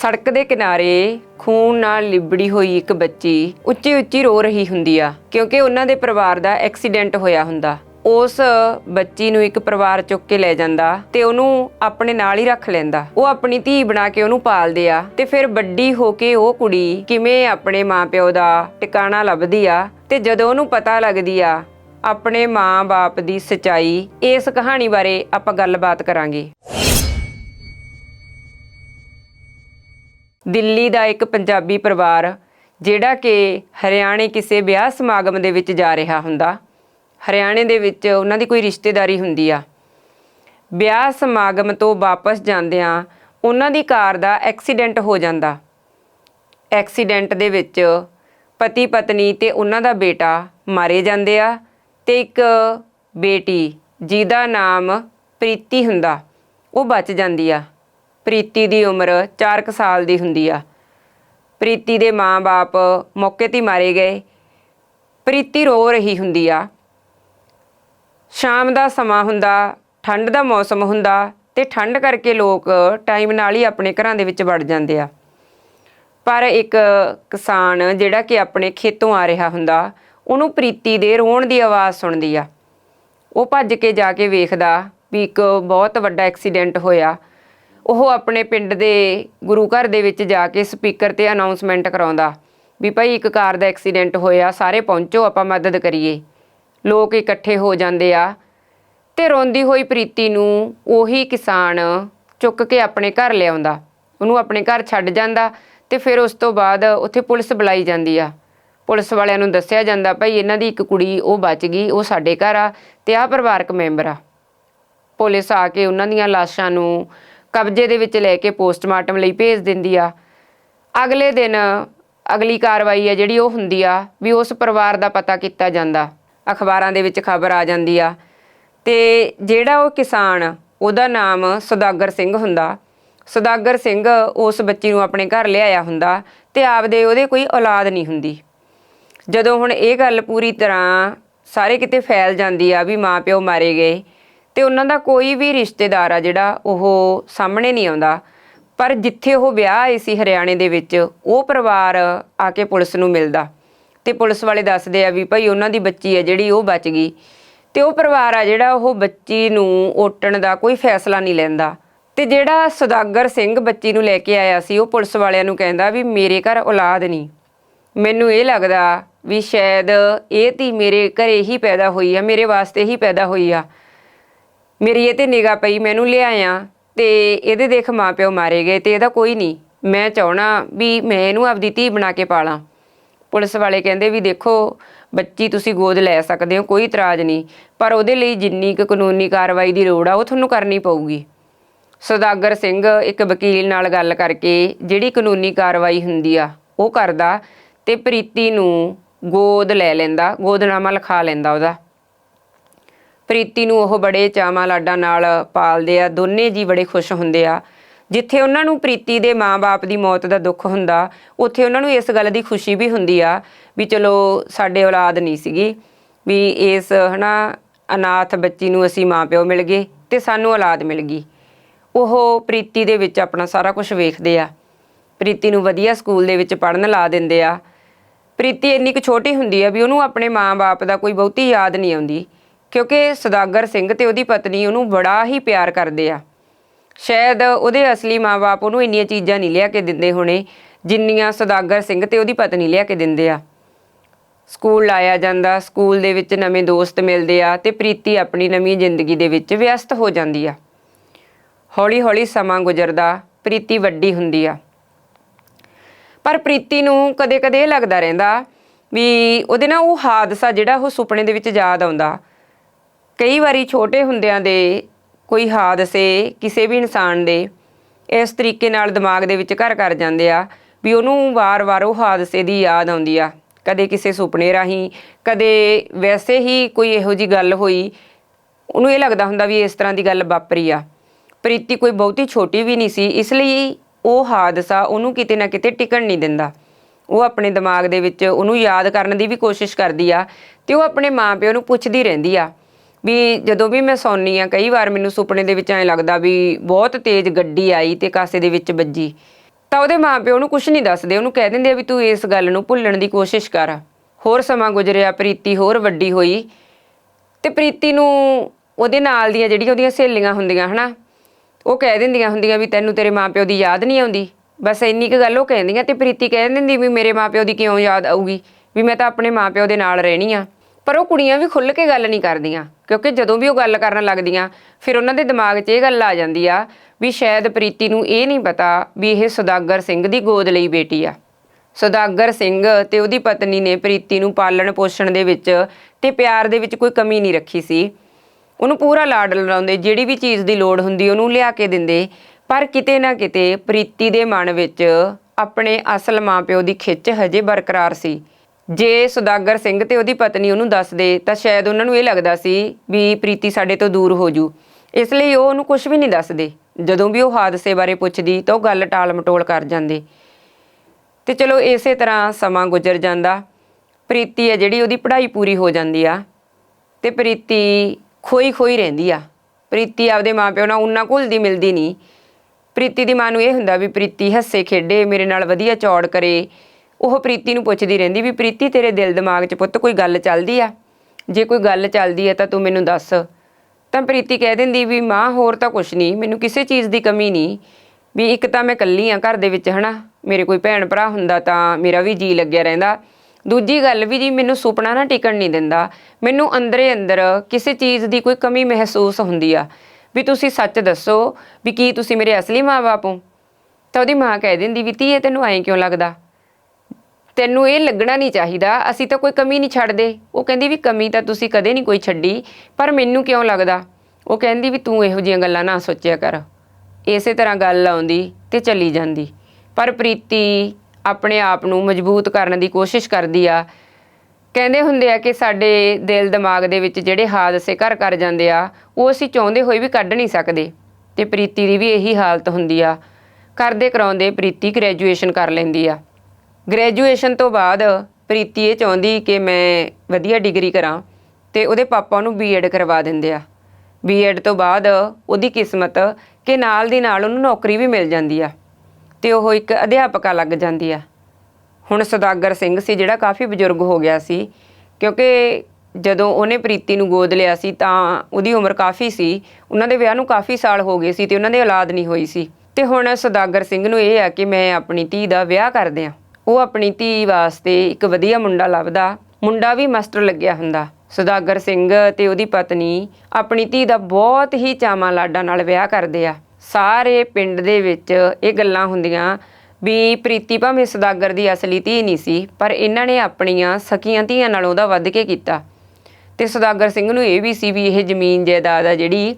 ਸੜਕ ਦੇ ਕਿਨਾਰੇ ਖੂਨ ਨਾਲ ਲਿਬੜੀ ਹੋਈ ਇੱਕ ਬੱਚੀ ਉੱਚੀ ਉੱਚੀ ਰੋ ਰਹੀ ਹੁੰਦੀ ਆ, ਕਿਉਂਕਿ ਉਹਨਾਂ ਦੇ ਪਰਿਵਾਰ ਦਾ ਐਕਸੀਡੈਂਟ ਹੋਇਆ ਹੁੰਦਾ। ਉਸ ਬੱਚੀ ਨੂੰ ਇੱਕ ਪਰਿਵਾਰ ਚੁੱਕ ਕੇ ਲੈ ਜਾਂਦਾ ਤੇ ਉਹਨੂੰ ਆਪਣੇ ਨਾਲ ਹੀ ਰੱਖ ਲੈਂਦਾ। ਉਹ ਆਪਣੀ ਧੀ ਬਣਾ ਕੇ ਉਹਨੂੰ ਪਾਲਦੇ ਆ ਤੇ ਫਿਰ ਵੱਡੀ ਹੋ ਕੇ ਉਹ ਕੁੜੀ ਕਿਵੇਂ ਆਪਣੇ ਮਾਪਿਓ ਦਾ ਟਿਕਾਣਾ ਲੱਭਦੀ ਆ ਤੇ ਜਦੋਂ ਉਹਨੂੰ ਪਤਾ ਲੱਗਦੀ ਆ, ਆਪਣੇ ਮਾਂ-ਬਾਪ ਦੀ ਸਚਾਈ, ਇਸ ਕਹਾਣੀ ਬਾਰੇ ਆਪਾਂ ਗੱਲਬਾਤ ਕਰਾਂਗੇ। ਦਿੱਲੀ ਦਾ ਇੱਕ ਪੰਜਾਬੀ ਪਰਿਵਾਰ, ਜਿਹੜਾ ਕਿ ਹਰਿਆਣੇ ਕਿਸੇ ਵਿਆਹ ਸਮਾਗਮ ਦੇ ਵਿੱਚ ਜਾ ਰਿਹਾ ਹੁੰਦਾ। ਹਰਿਆਣੇ ਦੇ ਵਿੱਚ ਉਹਨਾਂ ਦੀ ਕੋਈ ਰਿਸ਼ਤੇਦਾਰੀ ਹੁੰਦੀ ਆ। ਵਿਆਹ ਸਮਾਗਮ ਤੋਂ ਵਾਪਸ ਜਾਂਦਿਆਂ ਉਹਨਾਂ ਦੀ ਕਾਰ ਦਾ ਐਕਸੀਡੈਂਟ ਹੋ ਜਾਂਦਾ। ਐਕਸੀਡੈਂਟ ਦੇ ਵਿੱਚ ਪਤੀ ਪਤਨੀ ਤੇ ਉਹਨਾਂ ਦਾ ਬੇਟਾ ਮਾਰੇ ਜਾਂਦੇ ਆ ਤੇ ਇੱਕ ਬੇਟੀ ਜਿਹਦਾ ਨਾਮ ਪ੍ਰੀਤੀ ਹੁੰਦਾ, ਉਹ ਬਚ ਜਾਂਦੀ ਆ। ਪ੍ਰੀਤੀ ਦੀ ਉਮਰ 4 ਸਾਲ ਦੀ ਹੁੰਦੀ ਆ। ਪ੍ਰੀਤੀ ਦੇ ਮਾਂ-ਬਾਪ ਮੌਕੇ ਤੇ ਮਾਰੇ ਗਏ। ਪ੍ਰੀਤੀ ਰੋ ਰਹੀ ਹੁੰਦੀ ਆ। ਸ਼ਾਮ ਦਾ ਸਮਾਂ ਹੁੰਦਾ, ਠੰਡ ਦਾ ਮੌਸਮ ਹੁੰਦਾ ਤੇ ਠੰਡ ਕਰਕੇ ਲੋਕ ਟਾਈਮ ਨਾਲ ਹੀ ਆਪਣੇ ਘਰਾਂ ਦੇ ਵਿੱਚ ਵੜ ਜਾਂਦੇ ਆ। ਪਰ ਇੱਕ ਕਿਸਾਨ ਜਿਹੜਾ ਕਿ ਆਪਣੇ ਖੇਤੋਂ ਆ ਰਿਹਾ ਹੁੰਦਾ, ਉਹਨੂੰ ਪ੍ਰੀਤੀ ਦੇ ਰੋਣ ਦੀ ਆਵਾਜ਼ ਸੁਣਦੀ ਆ। ਉਹ ਭੱਜ ਕੇ ਜਾ ਕੇ ਵੇਖਦਾ ਵੀ ਇੱਕ ਬਹੁਤ ਵੱਡਾ ਐਕਸੀਡੈਂਟ ਹੋਇਆ। ਉਹ ਆਪਣੇ ਪਿੰਡ ਦੇ ਗੁਰੂ ਘਰ ਦੇ ਵਿੱਚ ਜਾ ਕੇ ਸਪੀਕਰ ਤੇ ਅਨਾਉਂਸਮੈਂਟ ਕਰਾਉਂਦਾ ਵੀ ਭਾਈ ਇੱਕ ਕਾਰ ਦਾ ਐਕਸੀਡੈਂਟ ਹੋਇਆ, ਸਾਰੇ ਪਹੁੰਚੋ, ਆਪਾਂ ਮਦਦ ਕਰੀਏ। ਲੋਕ ਇਕੱਠੇ ਹੋ ਜਾਂਦੇ ਆ ਤੇ ਰੋਂਦੀ ਹੋਈ ਪ੍ਰੀਤੀ ਨੂੰ ਉਹੀ ਕਿਸਾਨ ਚੁੱਕ ਕੇ ਆਪਣੇ ਘਰ ਲਿਆਉਂਦਾ। ਉਹਨੂੰ ਆਪਣੇ ਘਰ ਛੱਡ ਜਾਂਦਾ ਤੇ ਫਿਰ ਉਸ ਤੋਂ ਬਾਅਦ ਉੱਥੇ ਪੁਲਿਸ ਬੁਲਾਈ ਜਾਂਦੀ ਆ। ਪੁਲਿਸ ਵਾਲਿਆਂ ਨੂੰ ਦੱਸਿਆ ਜਾਂਦਾ, ਭਾਈ ਇਹਨਾਂ ਦੀ ਇੱਕ ਕੁੜੀ ਉਹ ਬਚ ਗਈ, ਉਹ ਸਾਡੇ ਘਰ ਆ ਤੇ ਆਹ ਪਰਿਵਾਰਕ ਮੈਂਬਰ ਆ। ਪੁਲਿਸ ਆ ਕੇ ਉਹਨਾਂ ਦੀਆਂ ਲਾਸ਼ਾਂ ਨੂੰ ਕਬਜ਼ੇ ਦੇ ਵਿੱਚ ਲੈ ਕੇ ਪੋਸਟਮਾਰਟਮ ਲਈ ਭੇਜ ਦਿੰਦੀ ਆ। ਅਗਲੇ ਦਿਨ ਅਗਲੀ ਕਾਰਵਾਈ ਆ ਜਿਹੜੀ ਉਹ ਹੁੰਦੀ ਆ ਵੀ ਉਸ ਪਰਿਵਾਰ ਦਾ ਪਤਾ ਕੀਤਾ ਜਾਂਦਾ। ਅਖਬਾਰਾਂ ਦੇ ਵਿੱਚ ਖਬਰ ਆ ਜਾਂਦੀ ਆ। ਤੇ ਜਿਹੜਾ ਉਹ ਕਿਸਾਨ, ਉਹਦਾ ਨਾਮ ਸੁਦਾਗਰ ਸਿੰਘ ਹੁੰਦਾ। ਸੁਦਾਗਰ ਸਿੰਘ ਉਸ ਬੱਚੀ ਨੂੰ ਆਪਣੇ ਘਰ ਲਿਆਇਆ ਹੁੰਦਾ ਤੇ ਆਪਦੇ ਉਹਦੇ ਕੋਈ ਔਲਾਦ ਨਹੀਂ ਹੁੰਦੀ। ਜਦੋਂ ਹੁਣ ਇਹ ਗੱਲ ਪੂਰੀ ਤਰ੍ਹਾਂ ਸਾਰੇ ਕਿਤੇ ਫੈਲ ਜਾਂਦੀ ਆ ਵੀ ਮਾਪਿਓ ਮਾਰੇ ਗਏ ਤੇ ਉਹਨਾਂ ਦਾ ਕੋਈ ਵੀ ਰਿਸ਼ਤੇਦਾਰ ਆ ਜਿਹੜਾ ਉਹ ਸਾਹਮਣੇ ਨਹੀਂ ਆਉਂਦਾ। ਪਰ ਜਿੱਥੇ ਉਹ ਵਿਆਹ ਆਏ ਸੀ ਹਰਿਆਣੇ ਦੇ ਵਿੱਚ, ਉਹ ਪਰਿਵਾਰ ਆ ਕੇ ਪੁਲਿਸ ਨੂੰ ਮਿਲਦਾ। ਤੇ ਪੁਲਿਸ ਵਾਲੇ ਦੱਸਦੇ ਆ ਵੀ ਭਾਈ ਉਹਨਾਂ ਦੀ ਬੱਚੀ ਆ ਜਿਹੜੀ ਉਹ ਬਚ ਗਈ। ਤੇ ਉਹ ਪਰਿਵਾਰ ਆ ਜਿਹੜਾ ਉਹ ਬੱਚੀ ਨੂੰ ਓਟਣ ਦਾ ਕੋਈ ਫੈਸਲਾ ਨਹੀਂ ਲੈਂਦਾ। ਤੇ ਜਿਹੜਾ ਸੁਦਾਗਰ ਸਿੰਘ ਬੱਚੀ ਨੂੰ ਲੈ ਕੇ ਆਇਆ ਸੀ, ਉਹ ਪੁਲਿਸ ਵਾਲਿਆਂ ਨੂੰ ਕਹਿੰਦਾ ਵੀ ਮੇਰੇ ਘਰ ਔਲਾਦ ਨਹੀਂ। ਮੈਨੂੰ ਇਹ ਲੱਗਦਾ ਵੀ ਸ਼ਾਇਦ ਇਹ ਧੀ ਮੇਰੇ ਘਰੇ ਹੀ ਪੈਦਾ ਹੋਈ ਆ, ਮੇਰੇ ਵਾਸਤੇ ਹੀ ਪੈਦਾ ਹੋਈ ਆ। ਮੇਰੀ ਇਹ ਤੇ ਨਿਗਾਹ ਪਈ, ਮੈਨੂੰ ਲਿਆਇਆ ਤੇ ਇਹਦੇ ਦੇਖ ਮਾਪਿਓ ਮਾਰੇ ਗਏ ਤੇ ਇਹਦਾ ਕੋਈ ਨਹੀਂ। ਮੈਂ ਚਾਹਣਾ ਵੀ ਮੈਂ ਇਹਨੂੰ ਆਪਦੀ ਧੀ ਬਣਾ ਕੇ ਪਾਲਾਂ। ਪੁਲਿਸ ਵਾਲੇ ਕਹਿੰਦੇ ਵੀ ਦੇਖੋ, ਬੱਚੀ ਤੁਸੀਂ ਗੋਦ ਲੈ ਸਕਦੇ ਹੋ, ਕੋਈ ਇਤਰਾਜ਼ ਨਹੀਂ। ਪਰ ਉਹਦੇ ਲਈ ਜਿੰਨੀ ਕੁ ਕਾਨੂੰਨੀ ਕਾਰਵਾਈ ਦੀ ਲੋੜ ਆ, ਉਹ ਤੁਹਾਨੂੰ ਕਰਨੀ ਪਊਗੀ। ਸੌਦਾਗਰ ਸਿੰਘ ਇੱਕ ਵਕੀਲ ਨਾਲ ਗੱਲ ਕਰਕੇ ਜਿਹੜੀ ਕਾਨੂੰਨੀ ਕਾਰਵਾਈ ਹੁੰਦੀ ਆ, ਉਹ ਕਰਦਾ ਤੇ ਪ੍ਰੀਤੀ ਨੂੰ ਗੋਦ ਲੈ ਲੈਂਦਾ, ਗੋਦਨਾਮਾ ਲਿਖਾ ਲੈਂਦਾ ਉਹਦਾ। ਪ੍ਰੀਤੀ ਨੂੰ ਉਹ ਬੜੇ ਚਾਵਾਂ ਲਾਡਾਂ ਨਾਲ ਪਾਲਦੇ ਆ, ਦੋਨੇ ਜੀ ਬੜੇ ਖੁਸ਼ ਹੁੰਦੇ ਆ। ਜਿੱਥੇ ਉਹਨਾਂ ਨੂੰ ਪ੍ਰੀਤੀ ਦੇ ਮਾਂ-ਬਾਪ ਦੀ ਮੌਤ ਦਾ ਦੁੱਖ ਹੁੰਦਾ, ਉੱਥੇ ਉਹਨਾਂ ਨੂੰ ਇਸ ਗੱਲ ਦੀ ਖੁਸ਼ੀ ਵੀ ਹੁੰਦੀ ਆ ਵੀ ਚਲੋ ਸਾਡੇ ਔਲਾਦ ਨਹੀਂ ਸੀਗੀ, ਵੀ ਇਸ ਹਨਾ ਅਨਾਥ ਬੱਚੀ ਨੂੰ ਅਸੀਂ ਮਾਂ-ਪਿਓ ਮਿਲ ਗਏ ਤੇ ਸਾਨੂੰ ਔਲਾਦ ਮਿਲ ਗਈ। ਉਹ ਪ੍ਰੀਤੀ ਦੇ ਵਿੱਚ ਆਪਣਾ ਸਾਰਾ ਕੁਝ ਵੇਖਦੇ ਆ। ਪ੍ਰੀਤੀ ਨੂੰ ਵਧੀਆ ਸਕੂਲ ਦੇ ਵਿੱਚ ਪੜ੍ਹਨ ਲਾ ਦਿੰਦੇ ਆ। ਪ੍ਰੀਤੀ ਇੰਨੀ ਕੁ ਛੋਟੀ ਹੁੰਦੀ ਆ ਵੀ ਉਹਨੂੰ ਆਪਣੇ ਮਾਂ-ਬਾਪ ਦਾ ਕੋਈ ਬਹੁਤੀ ਯਾਦ ਨਹੀਂ ਆਉਂਦੀ। ਕਿਉਂਕਿ ਸਦਾਗਰ ਸਿੰਘ ਤੇ ਉਹਦੀ ਪਤਨੀ ਉਹਨੂੰ ਬੜਾ ਹੀ ਪਿਆਰ ਕਰਦੇ ਆ। ਸ਼ਾਇਦ ਉਹਦੇ ਅਸਲੀ ਮਾਂ-ਬਾਪ ਉਹਨੂੰ ਇੰਨੀਆਂ ਚੀਜ਼ਾਂ ਨਹੀਂ ਲਿਆ ਕੇ ਦਿੰਦੇ ਹੋਣੇ, ਜਿੰਨੀਆਂ ਸਦਾਗਰ ਸਿੰਘ ਤੇ ਉਹਦੀ ਪਤਨੀ ਲਿਆ ਕੇ ਦਿੰਦੇ ਆ। ਸਕੂਲ ਲਾਇਆ ਜਾਂਦਾ, ਸਕੂਲ ਦੇ ਵਿੱਚ ਨਵੇਂ ਦੋਸਤ ਮਿਲਦੇ ਆ ਤੇ ਪ੍ਰੀਤੀ ਆਪਣੀ ਨਵੀਂ ਜ਼ਿੰਦਗੀ ਦੇ ਵਿੱਚ ਵਿਅਸਤ ਹੋ ਜਾਂਦੀ ਆ। ਹੌਲੀ-ਹੌਲੀ ਸਮਾਂ ਗੁਜ਼ਰਦਾ, ਪ੍ਰੀਤੀ ਵੱਡੀ ਹੁੰਦੀ ਆ। ਪਰ ਪ੍ਰੀਤੀ ਨੂੰ ਕਦੇ-ਕਦੇ ਇਹ ਲੱਗਦਾ ਰਹਿੰਦਾ ਵੀ ਉਹਦੇ ਨਾਲ ਉਹ ਹਾਦਸਾ ਜਿਹੜਾ ਉਹ ਸੁਪਨੇ ਦੇ ਵਿੱਚ ਯਾਦ ਆਉਂਦਾ ਕਈ ਵਾਰੀ ਛੋਟੇ ਹੁੰਦਿਆਂ ਦੇ ਕੋਈ ਹਾਦਸੇ ਕਿਸੇ ਵੀ ਇਨਸਾਨ ਦੇ ਇਸ ਤਰੀਕੇ ਨਾਲ ਦਿਮਾਗ ਦੇ ਵਿੱਚ ਘਰ ਕਰ ਜਾਂਦੇ ਆ, ਵੀ ਉਹਨੂੰ ਵਾਰ-ਵਾਰ ਉਹ ਹਾਦਸੇ ਦੀ ਯਾਦ ਆਉਂਦੀ ਆ। ਕਦੇ ਕਿਸੇ ਸੁਪਨੇ ਰਾਹੀਂ, ਕਦੇ ਵੈਸੇ ਹੀ ਕੋਈ ਇਹੋ ਜੀ ਗੱਲ ਹੋਈ, ਉਹਨੂੰ ਇਹ ਲੱਗਦਾ ਹੁੰਦਾ ਵੀ ਇਸ ਤਰ੍ਹਾਂ ਦੀ ਗੱਲ ਵਾਪਰੀ ਆ। ਪ੍ਰੀਤੀ ਕੋਈ ਬਹੁਤੀ ਛੋਟੀ ਵੀ ਨਹੀਂ ਸੀ, ਇਸ ਲਈ ਉਹ ਹਾਦਸਾ ਉਹਨੂੰ ਕਿਤੇ ਨਾ ਕਿਤੇ ਟਿਕਣ ਨਹੀਂ ਦਿੰਦਾ। ਉਹ ਆਪਣੇ ਦਿਮਾਗ ਦੇ ਵਿੱਚ ਉਹਨੂੰ ਯਾਦ ਕਰਨ ਦੀ ਵੀ ਕੋਸ਼ਿਸ਼ ਕਰਦੀ ਆ ਤੇ ਉਹ ਆਪਣੇ ਮਾਪਿਓ ਨੂੰ ਪੁੱਛਦੀ ਰਹਿੰਦੀ ਆ। ਵੀ ਜਦੋਂ ਵੀ ਮੈਂ ਸੌਂਦੀ ਆ ਕਈ ਵਾਰ ਮੈਨੂੰ ਸੁਪਨੇ ਦੇ ਵਿੱਚ ਐਂ ਲੱਗਦਾ ਵੀ ਬਹੁਤ ਤੇਜ਼ ਗੱਡੀ ਆਈ ਤੇ ਕਾਸੇ ਦੇ ਵਿੱਚ ਵੱਜੀ। ਤਾਂ ਉਹਦੇ ਮਾਪਿਓ ਨੂੰ ਕੁਝ ਨਹੀਂ ਦੱਸਦੇ, ਉਹਨੂੰ ਕਹਿ ਦਿੰਦੇ ਆ ਵੀ ਤੂੰ ਇਸ ਗੱਲ ਨੂੰ ਭੁੱਲਣ ਦੀ ਕੋਸ਼ਿਸ਼ ਕਰ। ਹੋਰ ਸਮਾਂ ਗੁਜ਼ਰਿਆ, ਪ੍ਰੀਤੀ ਹੋਰ ਵੱਡੀ ਹੋਈ ਤੇ ਪ੍ਰੀਤੀ ਨੂੰ ਉਹਦੇ ਨਾਲ ਦੀਆਂ ਜਿਹੜੀਆਂ ਉਹਦੀਆਂ ਸਹੇਲੀਆਂ ਹੁੰਦੀਆਂ, ਹਨਾ, ਉਹ ਕਹਿ ਦਿੰਦੀਆਂ ਹੁੰਦੀਆਂ ਵੀ ਤੈਨੂੰ ਤੇਰੇ ਮਾਪਿਓ ਦੀ ਯਾਦ ਨਹੀਂ ਆਉਂਦੀ। ਬਸ ਇੰਨੀ ਕੁ ਗੱਲ ਉਹ ਕਹਿੰਦੀਆਂ ਤੇ ਪ੍ਰੀਤੀ ਕਹਿ ਦਿੰਦੀ ਵੀ ਮੇਰੇ ਮਾਪਿਓ ਦੀ ਕਿਉਂ ਯਾਦ ਆਊਗੀ? ਵੀ ਮੈਂ ਤਾਂ ਆਪਣੇ ਮਾਪਿਓ ਦੇ ਨਾਲ ਰਹਿਣੀ ਆ। ਪਰ ਉਹ ਕੁੜੀਆਂ ਵੀ ਖੁੱਲ੍ਹ ਕੇ ਗੱਲ ਨਹੀਂ ਕਰਦੀਆਂ, ਕਿਉਂਕਿ ਜਦੋਂ ਵੀ ਉਹ ਗੱਲ ਕਰਨ ਲੱਗਦੀਆਂ, ਫਿਰ ਉਹਨਾਂ ਦੇ ਦਿਮਾਗ 'ਚ ਇਹ ਗੱਲ ਆ ਜਾਂਦੀ ਆ ਵੀ ਸ਼ਾਇਦ ਪ੍ਰੀਤੀ ਨੂੰ ਇਹ ਨਹੀਂ ਪਤਾ ਵੀ ਇਹ ਸੁਦਾਗਰ ਸਿੰਘ ਦੀ ਗੋਦ ਲਈ ਬੇਟੀ ਆ। ਸੁਦਾਗਰ ਸਿੰਘ ਤੇ ਉਹਦੀ ਪਤਨੀ ਨੇ ਪ੍ਰੀਤੀ ਨੂੰ ਪਾਲਣ ਪੋਸ਼ਣ ਦੇ ਵਿੱਚ ਤੇ ਪਿਆਰ ਦੇ ਵਿੱਚ ਕੋਈ ਕਮੀ ਨਹੀਂ ਰੱਖੀ ਸੀ। ਉਹਨੂੰ ਪੂਰਾ ਲਾਡ ਲਾਉਂਦੇ, ਜਿਹੜੀ ਵੀ ਚੀਜ਼ ਦੀ ਲੋੜ ਹੁੰਦੀ ਉਹਨੂੰ ਲਿਆ ਕੇ ਦਿੰਦੇ, ਪਰ ਕਿਤੇ ਨਾ ਕਿਤੇ ਪ੍ਰੀਤੀ ਦੇ ਮਨ ਵਿੱਚ ਆਪਣੇ ਅਸਲ ਮਾਪਿਓ ਦੀ ਖਿੱਚ ਹਜੇ ਬਰਕਰਾਰ ਸੀ। ਜੇ ਸੁਦਾਗਰ ਸਿੰਘ ਤੇ ਉਹਦੀ ਪਤਨੀ ਉਹਨੂੰ ਦੱਸਦੇ, ਤਾਂ ਸ਼ਾਇਦ ਉਹਨਾਂ ਨੂੰ ਇਹ ਲੱਗਦਾ ਸੀ ਵੀ ਪ੍ਰੀਤੀ ਸਾਡੇ ਤੋਂ ਦੂਰ ਹੋ ਜੂ। ਇਸ ਲਈ ਉਹ ਉਹਨੂੰ ਕੁਝ ਵੀ ਨਹੀਂ ਦੱਸਦੇ। ਜਦੋਂ ਵੀ ਉਹ ਹਾਦਸੇ ਬਾਰੇ ਪੁੱਛਦੀ, ਤਾਂ ਉਹ ਗੱਲ ਟਾਲ ਮਟੋਲ ਕਰ ਜਾਂਦੇ। ਤੇ ਚਲੋ ਇਸੇ ਤਰ੍ਹਾਂ ਸਮਾਂ ਗੁਜ਼ਰ ਜਾਂਦਾ। ਪ੍ਰੀਤੀ ਹੈ ਜਿਹੜੀ ਉਹਦੀ ਪੜ੍ਹਾਈ ਪੂਰੀ ਹੋ ਜਾਂਦੀ ਆ। ਤੇ ਪ੍ਰੀਤੀ ਖੋਈ ਖੋਈ ਰਹਿੰਦੀ ਆ। ਪ੍ਰੀਤੀ ਆਪਦੇ ਮਾਪਿਓ ਨਾਲ ਉਨਾ ਘੁਲਦੀ ਮਿਲਦੀ ਨਹੀਂ। ਪ੍ਰੀਤੀ ਦੀ ਮਾਂ ਨੂੰ ਇਹ ਹੁੰਦਾ ਵੀ ਪ੍ਰੀਤੀ ਹੱਸੇ ਖੇਡੇ, ਮੇਰੇ ਨਾਲ ਵਧੀਆ ਚੌੜ ਕਰੇ। ਉਹ ਪ੍ਰੀਤੀ ਨੂੰ ਪੁੱਛਦੀ ਰਹਿੰਦੀ ਵੀ ਪ੍ਰੀਤੀ, ਤੇਰੇ ਦਿਲ ਦਿਮਾਗ 'ਚ ਪੁੱਤ ਕੋਈ ਗੱਲ ਚੱਲਦੀ ਆ? ਜੇ ਕੋਈ ਗੱਲ ਚੱਲਦੀ ਹੈ ਤਾਂ ਤੂੰ ਮੈਨੂੰ ਦੱਸ। ਤਾਂ ਪ੍ਰੀਤੀ ਕਹਿ ਦਿੰਦੀ ਵੀ, ਮਾਂ, ਹੋਰ ਤਾਂ ਕੁਛ ਨਹੀਂ, ਮੈਨੂੰ ਕਿਸੇ ਚੀਜ਼ ਦੀ ਕਮੀ ਨਹੀਂ। ਵੀ ਇੱਕ ਤਾਂ ਮੈਂ ਇਕੱਲੀ ਆ ਘਰ ਦੇ ਵਿੱਚ, ਹਨਾ? ਮੇਰੇ ਕੋਈ ਭੈਣ ਭਰਾ ਹੁੰਦਾ ਤਾਂ ਮੇਰਾ ਵੀ ਜੀ ਲੱਗਿਆ ਰਹਿੰਦਾ। ਦੂਜੀ ਗੱਲ ਵੀ ਜੀ, ਮੈਨੂੰ ਸੁਪਨਾ ਨਾ ਟਿਕਣ ਨਹੀਂ ਦਿੰਦਾ। ਮੈਨੂੰ ਅੰਦਰੇ ਅੰਦਰ ਕਿਸੇ ਚੀਜ਼ ਦੀ ਕੋਈ ਕਮੀ ਮਹਿਸੂਸ ਹੁੰਦੀ ਆ। ਵੀ ਤੁਸੀਂ ਸੱਚ ਦੱਸੋ ਵੀ ਕੀ ਤੁਸੀਂ ਮੇਰੇ ਅਸਲੀ ਮਾਂ-ਬਾਪ ਹੋ? ਤਾਂ ਉਹਦੀ ਮਾਂ ਕਹਿ ਦਿੰਦੀ ਵੀ, ਧੀਏ, ਤੈਨੂੰ ਐਂ ਕਿਉਂ ਲੱਗਦਾ? ਤੈਨੂੰ ਇਹ ਲੱਗਣਾ ਨਹੀਂ ਚਾਹੀਦਾ, ਅਸੀਂ ਤਾਂ ਕੋਈ ਕਮੀ ਨਹੀਂ ਛੱਡਦੇ। ਉਹ ਕਹਿੰਦੀ ਵੀ ਕਮੀ ਤਾਂ ਤੁਸੀਂ ਕਦੇ ਨਹੀਂ ਕੋਈ ਛੱਡੀ, ਪਰ ਮੈਨੂੰ ਕਿਉਂ ਲੱਗਦਾ? ਉਹ ਕਹਿੰਦੀ ਵੀ ਤੂੰ ਇਹੋ ਜਿਹੀਆਂ ਗੱਲਾਂ ਨਾ ਸੋਚਿਆ ਕਰ। ਇਸੇ ਤਰ੍ਹਾਂ ਗੱਲ ਆਉਂਦੀ ਤੇ ਚਲੀ ਜਾਂਦੀ। ਪਰ ਪ੍ਰੀਤੀ ਆਪਣੇ ਆਪ ਨੂੰ ਮਜ਼ਬੂਤ ਕਰਨ ਦੀ ਕੋਸ਼ਿਸ਼ ਕਰਦੀ ਆ। ਕਹਿੰਦੇ ਹੁੰਦੇ ਆ ਕਿ ਸਾਡੇ ਦਿਲ ਦਿਮਾਗ ਦੇ ਵਿੱਚ ਜਿਹੜੇ ਹਾਦਸੇ ਘਰ ਕਰ ਜਾਂਦੇ ਆ, ਉਹ ਅਸੀਂ ਚਾਹੁੰਦੇ ਹੋਏ ਵੀ ਕੱਢ ਨਹੀਂ ਸਕਦੇ। ਤੇ ਪ੍ਰੀਤੀ ਦੀ ਵੀ ਇਹੀ ਹਾਲਤ ਹੁੰਦੀ ਆ। ਕਰਦੇ ਕਰਾਉਂਦੇ ਪ੍ਰੀਤੀ ਗ੍ਰੈਜੂਏਸ਼ਨ ਕਰ ਲੈਂਦੀ ਆ। ਗ੍ਰੈਜੂਏਸ਼ਨ ਤੋਂ ਬਾਅਦ ਪ੍ਰੀਤੀ ਇਹ ਚਾਹੁੰਦੀ ਕਿ ਮੈਂ ਵਧੀਆ ਡਿਗਰੀ ਕਰਾਂ ਤੇ ਉਹਦੇ ਪਾਪਾ ਉਹਨੂੰ ਬੀਐਡ ਕਰਵਾ ਦਿੰਦੇ ਆ। ਬੀਐਡ ਤੋਂ ਬਾਅਦ ਉਹਦੀ ਕਿਸਮਤ ਕਿ ਨਾਲ ਦੀ ਨਾਲ ਉਹਨੂੰ ਨੌਕਰੀ ਵੀ ਮਿਲ ਜਾਂਦੀ ਆ ਤੇ ਉਹ ਇੱਕ ਅਧਿਆਪਕਾ ਲੱਗ ਜਾਂਦੀ ਆ। ਹੁਣ ਸਦਾਗਰ ਸਿੰਘ ਸੀ ਜਿਹੜਾ ਕਾਫੀ ਬਜ਼ੁਰਗ ਹੋ ਗਿਆ ਸੀ ਕਿਉਂਕਿ ਜਦੋਂ ਉਹਨੇ ਪ੍ਰੀਤੀ ਨੂੰ ਗੋਦ ਲਿਆ ਸੀ ਤਾਂ ਉਹਦੀ ਉਮਰ ਕਾਫੀ ਸੀ, ਉਹਨਾਂ ਦੇ ਵਿਆਹ ਨੂੰ ਕਾਫੀ ਸਾਲ ਹੋ ਗਏ ਸੀ ਤੇ ਉਹਨਾਂ ਦੇ ਔਲਾਦ ਨਹੀਂ ਹੋਈ ਸੀ। ਤੇ ਹੁਣ ਸਦਾਗਰ ਸਿੰਘ ਨੂੰ ਇਹ ਆ ਕਿ ਮੈਂ ਆਪਣੀ ਧੀ ਦਾ ਵਿਆਹ ਕਰ ਦਿਆਂ। ਉਹ ਆਪਣੀ ਧੀ ਵਾਸਤੇ ਇੱਕ ਵਧੀਆ ਮੁੰਡਾ ਲੱਭਦਾ, ਮੁੰਡਾ ਵੀ ਮਾਸਟਰ ਲੱਗਿਆ ਹੁੰਦਾ। ਸਦਾਗਰ ਸਿੰਘ ਤੇ ਉਹਦੀ ਪਤਨੀ ਆਪਣੀ ਧੀ ਦਾ ਬਹੁਤ ਹੀ ਚਾਵਾਂ ਲਾਡਾਂ ਨਾਲ ਵਿਆਹ ਕਰਦੇ ਆ। ਸਾਰੇ ਪਿੰਡ ਦੇ ਵਿੱਚ ਇਹ ਗੱਲਾਂ ਹੁੰਦੀਆਂ ਵੀ ਪ੍ਰੀਤੀ ਭਾਵੇਂ ਸਦਾਗਰ ਦੀ ਅਸਲੀ ਧੀ ਨਹੀਂ ਸੀ, ਪਰ ਇਹਨਾਂ ਨੇ ਆਪਣੀਆਂ ਸਕੀਆਂ ਧੀਆਂ ਨਾਲ ਉਹਦਾ ਵੱਧ ਕੇ ਕੀਤਾ। ਤੇ ਸਦਾਗਰ ਸਿੰਘ ਨੂੰ ਇਹ ਵੀ ਸੀ ਵੀ ਇਹ ਜ਼ਮੀਨ ਜਾਇਦਾਦ ਆ ਜਿਹੜੀ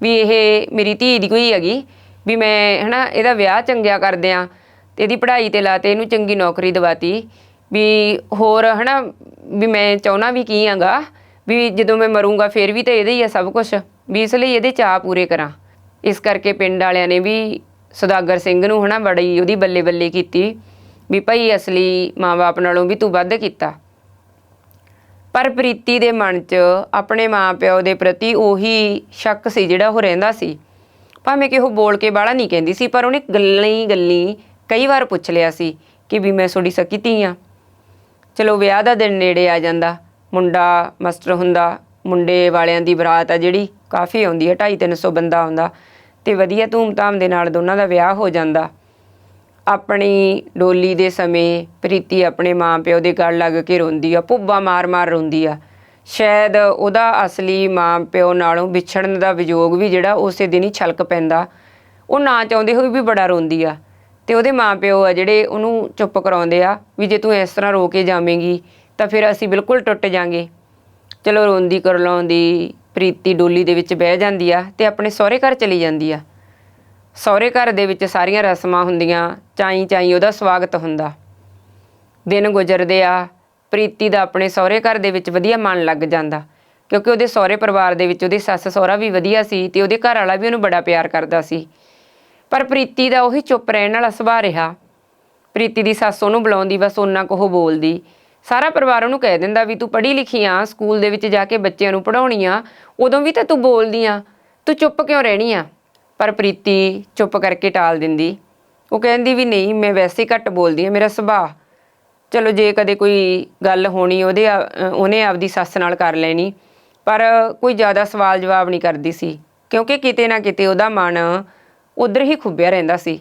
ਵੀ ਇਹ ਮੇਰੀ ਧੀ ਦੀ ਕੋਈ ਹੈਗੀ, ਵੀ ਮੈਂ ਹਨਾ ਇਹਦਾ ਵਿਆਹ ਚੰਗਿਆ ਕਰਦੇ ਆ। ਤੇ ਇਹਦੀ ਪੜ੍ਹਾਈ ਤੇ ਲਾਤੇ ਇਹਨੂੰ ਚੰਗੀ ਨੌਕਰੀ ਦਵਾਤੀ। ਵੀ ਹੋਰ ਹਨਾ, ਵੀ ਮੈਂ ਚਾਹਣਾ ਵੀ ਕੀ ਆਂਗਾ, ਵੀ ਜਦੋਂ ਮੈਂ ਮਰੂੰਗਾ ਫੇਰ ਵੀ ਤਾਂ ਇਹਦੇ ਹੀ ਆ ਸਭ ਕੁਝ ਵੀ ਇਸ ਲਈ ਇਹਦੇ ਚਾਅ ਪੂਰੇ ਕਰਾਂ। ਇਸ ਕਰਕੇ ਪਿੰਡ ਵਾਲਿਆਂ ਨੇ ਵੀ ਸੁਦਾਗਰ ਸਿੰਘ ਨੂੰ ਹਨਾ ਬੜੀ ਉਹਦੀ ਬੱਲੇ ਬੱਲੇ ਕੀਤੀ, ਵੀ ਭਾਈ ਅਸਲੀ ਮਾਂ-ਬਾਪ ਨਾਲੋਂ ਵੀ ਤੂੰ ਵੱਧ ਕੀਤਾ। ਪਰ ਪ੍ਰੀਤੀ ਦੇ ਮਨ 'ਚ ਆਪਣੇ ਮਾਂ ਪਿਓ ਦੇ ਪ੍ਰਤੀ ਉਹੀ ਸ਼ੱਕ ਸੀ ਜਿਹੜਾ ਉਹ ਰਹਿੰਦਾ ਸੀ। ਭਾਵੇਂ ਕਿ ਉਹ ਬੋਲ ਕੇ ਬਾਹਲਾ ਨਹੀਂ ਕਹਿੰਦੀ ਸੀ, ਪਰ ਉਹਨੇ ਗੱਲਾਂ ਹੀ ਗੱਲੀ ਕਈ ਵਾਰ ਪੁੱਛ ਲਿਆ ਸੀ ਕਿ ਵੀ ਮੈਂ ਤੁਹਾਡੀ ਸਕੀ ਧੀ ਆ। ਚਲੋ ਵਿਆਹ ਦਾ ਦਿਨ ਨੇੜੇ ਆ ਜਾਂਦਾ। ਮੁੰਡਾ ਮਾਸਟਰ ਹੁੰਦਾ, ਮੁੰਡੇ ਵਾਲਿਆਂ ਦੀ ਬਰਾਤ ਆ ਜਿਹੜੀ, ਕਾਫੀ ਆਉਂਦੀ ਹੈ 250 300 ਬੰਦਾ ਆਉਂਦਾ ਤੇ ਵਧੀਆ ਧੂਮ-ਧਾਮ ਦੇ ਨਾਲ ਦੋਨਾਂ ਦਾ ਵਿਆਹ ਹੋ ਜਾਂਦਾ। ਆਪਣੀ ਡੋਲੀ ਦੇ ਸਮੇਂ ਪ੍ਰੀਤੀ ਆਪਣੇ ਮਾਂ-ਪਿਓ ਦੇ ਗਲ ਲੱਗ ਕੇ ਰੋਂਦੀ ਆ, ਭੁੱਬਾ ਮਾਰ-ਮਾਰ ਰੋਂਦੀ ਆ। ਸ਼ਾਇਦ ਉਹਦਾ ਅਸਲੀ ਮਾਂ-ਪਿਓ ਨਾਲੋਂ ਵਿਛੜਨ ਦਾ ਵਿਯੋਗ ਵੀ ਜਿਹੜਾ ਉਸੇ ਦਿਨ ਹੀ ਛਲਕ ਪੈਂਦਾ। ਉਹ ਨਾ ਚਾਹੁੰਦੇ ਹੋਏ ਵੀ ਬੜਾ ਰੋਂਦੀ ਆ। ਤੇ ਉਹਦੇ ਮਾਂ-ਪਿਓ ਆ ਜਿਹੜੇ ਉਹਨੂੰ ਚੁੱਪ ਕਰਾਉਂਦੇ ਆ ਵੀ ਜੇ ਤੂੰ ਇਸ ਤਰ੍ਹਾਂ ਰੋ ਕੇ ਜਾਵੇਂਗੀ, ਤਾਂ ਫਿਰ ਅਸੀਂ ਬਿਲਕੁਲ ਟੁੱਟ ਜਾਾਂਗੇ। ਚਲੋ ਰੋਂਦੀ, ਕਰਲਾਉਂਦੀ, ਪ੍ਰੀਤੀ ਡੋਲੀ ਦੇ ਵਿੱਚ ਬਹਿ ਜਾਂਦੀ ਆ ਤੇ ਆਪਣੇ ਸਹੁਰੇ ਘਰ ਚਲੀ ਜਾਂਦੀ ਆ। ਸਹੁਰੇ ਘਰ ਦੇ ਵਿੱਚ ਸਾਰੀਆਂ ਰਸਮਾਂ ਹੁੰਦੀਆਂ ਚਾਈ ਚਾਈ ਉਹਦਾ ਸਵਾਗਤ ਹੁੰਦਾ। ਦਿਨ ਗੁਜ਼ਰਦੇ ਆ, ਪ੍ਰੀਤੀ ਦਾ ਆਪਣੇ ਸਹੁਰੇ ਘਰ ਦੇ ਵਿੱਚ ਵਧੀਆ ਮਨ ਲੱਗ ਜਾਂਦਾ, ਕਿਉਂਕਿ ਉਹਦੇ ਸਹੁਰੇ ਪਰਿਵਾਰ ਦੇ ਵਿੱਚ ਉਹਦੇ ਸੱਸ ਸਹੁਰਾ ਵੀ ਵਧੀਆ ਸੀ ਤੇ ਉਹਦੇ ਘਰ ਵਾਲਾ ਵੀ ਉਹਨੂੰ ਬੜਾ ਪਿਆਰ ਕਰਦਾ ਸੀ। ਪਰ ਪ੍ਰੀਤੀ ਦਾ ਉਹੀ ਚੁੱਪ ਰਹਿਣ ਵਾਲਾ ਸੁਭਾਅ ਰਿਹਾ। ਪ੍ਰੀਤੀ ਦੀ ਸੱਸ ਉਹਨੂੰ ਬੁਲਾਉਂਦੀ, ਬਸ ਉਹਨਾਂ ਕੋ ਉਹ ਬੋਲਦੀ। ਸਾਰਾ ਪਰਿਵਾਰ ਉਹਨੂੰ ਕਹਿ ਦਿੰਦਾ ਵੀ ਤੂੰ ਪੜ੍ਹੀ ਲਿਖੀ ਆ, ਸਕੂਲ ਦੇ ਵਿੱਚ ਜਾ ਕੇ ਬੱਚਿਆਂ ਨੂੰ ਪੜਾਉਣੀ ਆ, ਉਦੋਂ ਵੀ ਤਾਂ ਤੂੰ ਬੋਲਦੀ ਆ, ਤੂੰ ਚੁੱਪ ਕਿਉਂ ਰਹਿਣੀ ਆ? ਪਰ ਪ੍ਰੀਤੀ ਚੁੱਪ ਕਰਕੇ ਟਾਲ ਦਿੰਦੀ। ਉਹ ਕਹਿੰਦੀ ਵੀ ਨਹੀਂ, ਮੈਂ ਵੈਸੇ ਘੱਟ ਬੋਲਦੀ ਆ, ਮੇਰਾ ਸੁਭਾਅ। ਚਲੋ ਜੇ ਕਦੇ ਕੋਈ ਗੱਲ ਹੋਣੀ, ਉਹਦੇ ਉਹਨੇ ਆਪਦੀ ਸੱਸ ਨਾਲ ਕਰ ਲੈਣੀ। ਪਰ ਕੋਈ ਜ਼ਿਆਦਾ ਸਵਾਲ ਜਵਾਬ ਨਹੀਂ ਕਰਦੀ ਸੀ। ਕਿਉਂਕਿ ਕਿਤੇ ਨਾ ਕਿਤੇ ਉਹਦਾ ਮਨ ਉਧਰ ਹੀ ਖੁੱਬਿਆ ਰਹਿੰਦਾ ਸੀ।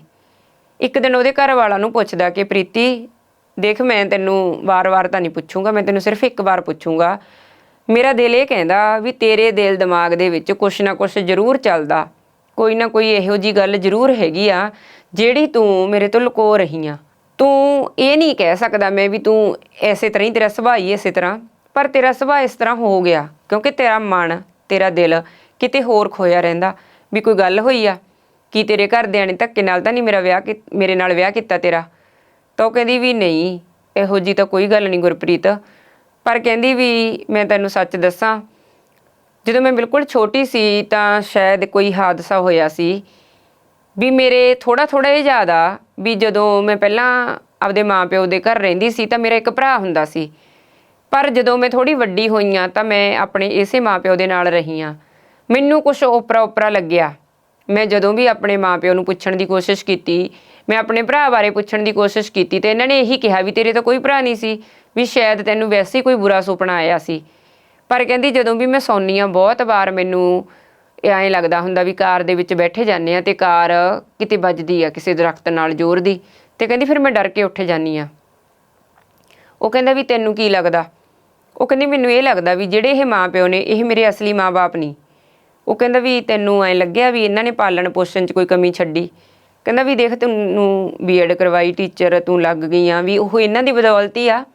ਇੱਕ ਦਿਨ ਉਹਦੇ ਘਰ ਵਾਲਾ ਨੂੰ ਪੁੱਛਦਾ ਕਿ, ਪ੍ਰੀਤੀ, ਦੇਖ ਮੈਂ ਤੈਨੂੰ ਵਾਰ-ਵਾਰ ਤਾਂ ਨਹੀਂ ਪੁੱਛੂੰਗਾ, ਮੈਂ ਤੈਨੂੰ ਸਿਰਫ ਇੱਕ ਵਾਰ ਪੁੱਛੂੰਗਾ। ਮੇਰਾ ਦਿਲ ਇਹ ਕਹਿੰਦਾ ਵੀ ਤੇਰੇ ਦਿਲ ਦਿਮਾਗ ਦੇ ਵਿੱਚ ਕੁਛ ਨਾ ਕੁਛ ਜ਼ਰੂਰ ਚੱਲਦਾ। ਕੋਈ ਨਾ ਕੋਈ ਇਹੋ ਜੀ ਗੱਲ ਜ਼ਰੂਰ ਹੈਗੀ ਆ, ਜਿਹੜੀ ਤੂੰ ਮੇਰੇ ਤੋਂ ਲੁਕੋ ਰਹੀ ਆ। ਤੂੰ ਇਹ ਨਹੀਂ ਕਹਿ ਸਕਦਾ ਮੈਂ ਵੀ ਤੂੰ ਐਸੇ ਤਰ੍ਹਾਂ ਹੀ ਤੇਰਾ ਸੁਭਾਅ ਹੀ ਇਸੇ ਤਰ੍ਹਾਂ, ਪਰ ਤੇਰਾ ਸੁਭਾਅ ਇਸ ਤਰ੍ਹਾਂ ਹੋ ਗਿਆ, ਕਿਉਂਕਿ ਤੇਰਾ ਮਨ, ਤੇਰਾ ਦਿਲ ਕਿਤੇ ਹੋਰ ਖੋਇਆ ਰਹਿੰਦਾ। ਵੀ ਕੋਈ ਗੱਲ ਹੋਈ ਆ? ਕੀ ਤੇਰੇ ਘਰਦਿਆਂ ਨੇ ਧੱਕੇ ਨਾਲ ਤਾਂ ਨਹੀਂ ਮੇਰਾ ਵਿਆਹ ਕੀ ਮੇਰੇ ਨਾਲ ਵਿਆਹ ਕੀਤਾ ਤੇਰਾ? ਤਾਂ ਉਹ ਕਹਿੰਦੀ ਵੀ ਨਹੀਂ, ਇਹੋ ਜੀ ਤਾਂ ਕੋਈ ਗੱਲ ਨਹੀਂ ਗੁਰਪ੍ਰੀਤ। ਪਰ ਕਹਿੰਦੀ ਵੀ ਮੈਂ ਤੈਨੂੰ ਸੱਚ ਦੱਸਾਂ, ਜਦੋਂ ਮੈਂ ਬਿਲਕੁਲ ਛੋਟੀ ਸੀ ਤਾਂ ਸ਼ਾਇਦ ਕੋਈ ਹਾਦਸਾ ਹੋਇਆ ਸੀ ਵੀ ਮੇਰੇ ਥੋੜਾ ਥੋੜਾ ਇਹ ਯਾਦ ਆ ਵੀ ਜਦੋਂ ਮੈਂ ਪਹਿਲਾਂ ਆਪਦੇ ਮਾਪਿਓ ਦੇ ਘਰ ਰਹਿੰਦੀ ਸੀ ਤਾਂ ਮੇਰਾ ਇੱਕ ਭਰਾ ਹੁੰਦਾ ਸੀ। ਪਰ ਜਦੋਂ ਮੈਂ ਥੋੜੀ ਵੱਡੀ ਹੋਈ ਆ ਤਾਂ ਮੈਂ ਆਪਣੇ ਇਸੇ ਮਾਪਿਓ ਦੇ ਨਾਲ ਰਹੀ ਆ ਮੈਨੂੰ ਕੁਝ ਓਪਰਾ ਓਪਰਾ ਲੱਗਿਆ। ਮੈਂ ਜਦੋਂ ਵੀ ਆਪਣੇ ਮਾਪਿਓ ਨੂੰ ਪੁੱਛਣ ਦੀ ਕੋਸ਼ਿਸ਼ ਕੀਤੀ, ਮੈਂ ਆਪਣੇ ਭਰਾ ਬਾਰੇ ਪੁੱਛਣ ਦੀ ਕੋਸ਼ਿਸ਼ ਕੀਤੀ ਤੇ ਇਹਨਾਂ ਨੇ ਇਹੀ ਕਿਹਾ ਵੀ ਤੇਰੇ ਤਾਂ ਕੋਈ ਭਰਾ ਨਹੀਂ ਸੀ, ਵੀ ਸ਼ਾਇਦ ਤੈਨੂੰ ਵੈਸੇ ਹੀ ਕੋਈ ਬੁਰਾ ਸੁਪਨਾ ਆਇਆ ਸੀ। ਪਰ ਕਹਿੰਦੀ ਜਦੋਂ ਵੀ ਮੈਂ ਸੌਂਦੀ ਆ ਬਹੁਤ ਵਾਰ ਮੈਨੂੰ ਐਂ ਲੱਗਦਾ ਹੁੰਦਾ ਵੀ ਕਾਰ ਦੇ ਵਿੱਚ ਬੈਠੇ ਜਾਂਦੇ ਆ ਤੇ ਕਾਰ ਕਿਤੇ ਵੱਜਦੀ ਆ, ਕਿਸੇ ਦਰਖਤ ਨਾਲ ਜ਼ੋਰ ਦੀ ਤੇ ਕਹਿੰਦੀ ਫਿਰ ਮੈਂ ਡਰ ਕੇ ਉੱਠ ਜਾਂਦੀ ਆ ਉਹ ਕਹਿੰਦਾ ਵੀ ਤੈਨੂੰ ਕੀ ਲੱਗਦਾ? ਉਹ ਕਹਿੰਦੀ ਮੈਨੂੰ ਇਹ ਲੱਗਦਾ ਵੀ ਜਿਹੜੇ ਇਹ ਮਾਂ ਪਿਓ ਨੇ, ਇਹ ਮੇਰੇ ਅਸਲੀ ਮਾਂ ਬਾਪ ਨਹੀਂ। ਉਹ ਕਹਿੰਦਾ ਵੀ ਤੈਨੂੰ ਐ ਲੱਗਿਆ ਵੀ ਇਹਨਾਂ ਨੇ ਪਾਲਣ ਪੋਸ਼ਣ 'ਚ ਕੋਈ ਕਮੀ ਛੱਡੀ। ਕਹਿੰਦਾ ਵੀ ਦੇਖ ਤੈਨੂੰ ਬੀਐਡ ਕਰਵਾਈ ਟੀਚਰ ਤੂੰ ਲੱਗ ਗਈ ਆ, ਵੀ ਉਹ ਇਹਨਾਂ ਦੀ ਬਦੌਲਤ ਹੀ ਆ।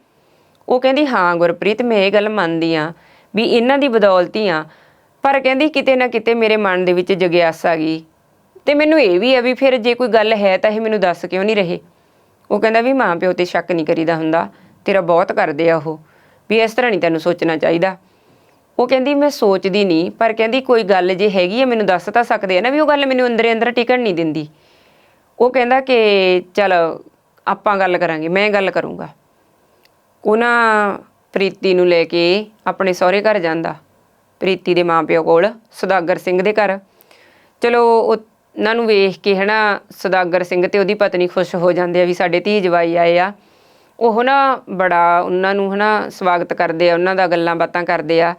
ਉਹ ਕਹਿੰਦੀ, ਹਾਂ ਗੁਰਪ੍ਰੀਤ, ਮੈਂ ਇਹ ਗੱਲ ਮੰਨਦੀ ਆ ਵੀ ਇਹਨਾਂ ਦੀ ਬਦੌਲਤ ਹੀ ਆ। ਪਰ ਕਹਿੰਦੀ ਕਿਤੇ ਨਾ ਕਿਤੇ ਮੇਰੇ ਮਨ ਦੇ ਵਿੱਚ ਜਗਿਆਸਾ ਗਈ। ਤੇ ਮੈਨੂੰ ਇਹ ਵੀ ਆ ਵੀ ਫਿਰ ਜੇ ਕੋਈ ਗੱਲ ਹੈ ਤਾਂ ਇਹ ਮੈਨੂੰ ਦੱਸ ਕਿਉਂ ਨਹੀਂ ਰਹੇ? ਉਹ ਕਹਿੰਦਾ ਵੀ ਮਾਂ ਪਿਓ ਤੇ ਸ਼ੱਕ ਨਹੀਂ ਕਰੀਦਾ ਹੁੰਦਾ। ਤੇਰਾ ਬਹੁਤ ਕਰਦੇ ਆ ਉਹ। ਵੀ ਇਸ ਤਰ੍ਹਾਂ ਨਹੀਂ ਤੈਨੂੰ ਸੋਚਣਾ ਚਾਹੀਦਾ। ਉਹ ਕਹਿੰਦੀ, ਮੈਂ ਸੋਚਦੀ ਨਹੀਂ, ਪਰ ਕਹਿੰਦੀ, ਕੋਈ ਗੱਲ ਜੇ ਹੈਗੀ ਆ, ਮੈਨੂੰ ਦੱਸ ਤਾਂ ਸਕਦੇ ਆ ਨਾ ਵੀ ਉਹ ਗੱਲ ਮੈਨੂੰ ਅੰਦਰੇ ਅੰਦਰ ਟਿਕਣ ਨਹੀਂ ਦਿੰਦੀ। ਉਹ ਕਹਿੰਦਾ ਕਿ, ਚਲ, ਆਪਾਂ ਗੱਲ ਕਰਾਂਗੇ, ਮੈਂ ਗੱਲ ਕਰੂੰਗਾ। ਉਹਨਾਂ ਪ੍ਰੀਤੀ ਨੂੰ ਲੈ ਕੇ ਆਪਣੇ ਸਹੁਰੇ ਘਰ ਜਾਂਦਾ, ਪ੍ਰੀਤੀ ਦੇ ਮਾਪਿਓ ਕੋਲ, ਸੁਦਾਗਰ ਸਿੰਘ ਦੇ ਘਰ। ਚਲੋ, ਉਹਨਾਂ ਨੂੰ ਵੇਖ ਕੇ ਹਨਾ, ਸੁਦਾਗਰ ਸਿੰਘ ਤੇ ਉਹਦੀ ਪਤਨੀ ਖੁਸ਼ ਹੋ ਜਾਂਦੇ ਆ ਵੀ ਸਾਡੇ ਧੀ ਜਵਾਈ ਆਏ ਆ। ਉਹ ਨਾ ਬੜਾ, ਉਹਨਾਂ ਨੂੰ ਹਨਾ ਸਵਾਗਤ ਕਰਦੇ ਆ, ਉਹਨਾਂ ਦਾ ਗੱਲਾਂ ਬਾਤਾਂ ਕਰਦੇ ਆ।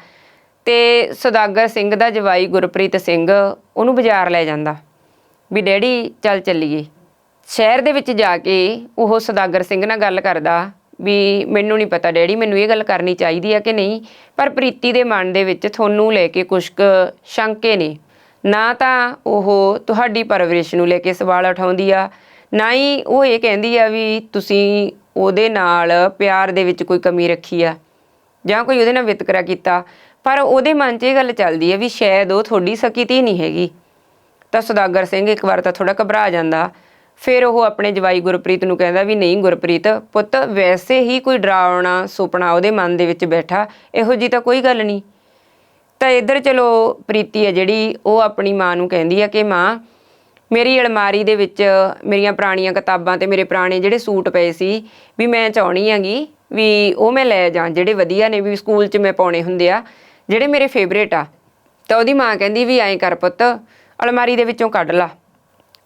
ਤੇ ਸੁਦਾਗਰ ਸਿੰਘ ਦਾ ਜਵਾਈ ਗੁਰਪ੍ਰੀਤ ਸਿੰਘ ਉਹਨੂੰ ਬਾਜ਼ਾਰ ਲੈ ਜਾਂਦਾ ਵੀ ਡੈਡੀ ਚੱਲ ਚੱਲੀਏ। ਸ਼ਹਿਰ ਦੇ ਵਿੱਚ ਜਾ ਕੇ ਉਹ ਸੁਦਾਗਰ ਸਿੰਘ ਨਾਲ ਗੱਲ ਕਰਦਾ ਵੀ ਮੈਨੂੰ ਨਹੀਂ ਪਤਾ ਡੈਡੀ, ਮੈਨੂੰ ਇਹ ਗੱਲ ਕਰਨੀ ਚਾਹੀਦੀ ਆ ਕਿ ਨਹੀਂ, ਪਰ ਪ੍ਰੀਤੀ ਦੇ ਮਨ ਦੇ ਵਿੱਚ ਤੁਹਾਨੂੰ ਲੈ ਕੇ ਕੁਝ ਕੁ ਸ਼ੰਕੇ ਨੇ। ਨਾ ਤਾਂ ਉਹ ਤੁਹਾਡੀ ਪਰਵਰਿਸ਼ ਨੂੰ ਲੈ ਕੇ ਸਵਾਲ ਉਠਾਉਂਦੀ ਆ, ਨਾ ਹੀ ਉਹ ਇਹ ਕਹਿੰਦੀ ਆ ਵੀ ਤੁਸੀਂ ਉਹਦੇ ਨਾਲ ਪਿਆਰ ਦੇ ਵਿੱਚ ਕੋਈ ਕਮੀ ਰੱਖੀ ਆ ਜਾਂ ਕੋਈ ਉਹਦੇ ਨਾਲ ਵਿਤਕਰਾ ਕੀਤਾ। ਪਰ ਉਹਦੇ ਮਨ 'ਚ ਇਹ ਗੱਲ ਚੱਲਦੀ ਹੈ ਵੀ ਸ਼ਾਇਦ ਉਹ ਤੁਹਾਡੀ ਸਕੀ ਧੀ ਨਹੀਂ ਹੈਗੀ। ਤਾਂ ਸੁਦਾਗਰ ਸਿੰਘ ਇੱਕ ਵਾਰ ਤਾਂ ਥੋੜਾ ਘਬਰਾ ਜਾਂਦਾ। ਫਿਰ ਉਹ ਆਪਣੇ ਜਵਾਈ ਗੁਰਪ੍ਰੀਤ ਨੂੰ ਕਹਿੰਦਾ ਵੀ ਨਹੀਂ ਗੁਰਪ੍ਰੀਤ, ਪੁੱਤ ਵੈਸੇ ਹੀ ਕੋਈ ਡਰਾਉਣਾ ਸੁਪਨਾ ਉਹਦੇ ਮਨ ਦੇ ਵਿੱਚ ਬੈਠਾ, ਇਹੋ ਜੀ ਤਾਂ ਕੋਈ ਗੱਲ ਨਹੀਂ। ਤਾਂ ਇੱਧਰ ਚਲੋ ਪ੍ਰੀਤੀ ਹੈ ਜਿਹੜੀ, ਉਹ ਆਪਣੀ ਮਾਂ ਨੂੰ ਕਹਿੰਦੀ ਆ ਕਿ ਮਾਂ, ਮੇਰੀ ਅਲਮਾਰੀ ਦੇ ਵਿੱਚ ਮੇਰੀਆਂ ਪੁਰਾਣੀਆਂ ਕਿਤਾਬਾਂ ਤੇ ਮੇਰੇ ਪੁਰਾਣੇ ਜਿਹੜੇ ਸੂਟ ਪਏ ਸੀ, ਵੀ ਮੈਂ ਚਾਹਣੀ ਆਂਗੀ ਵੀ ਉਹ ਮੈਂ ਲੈ ਜਾਂ, ਜਿਹੜੇ ਵਧੀਆ ਨੇ ਵੀ ਸਕੂਲ 'ਚ ਮੈਂ ਪਾਉਣੇ ਹੁੰਦੇ ਆ। ਜਿਹੜੇ ਮੇਰੇ ਫੇਵਰੇਟ ਆ, ਤਾਂ ਉਹਦੀ ਮਾਂ ਕਹਿੰਦੀ ਵੀ ਐਂ ਕਰ ਪੁੱਤ, ਅਲਮਾਰੀ ਦੇ ਵਿੱਚੋਂ ਕੱਢ ਲਾ।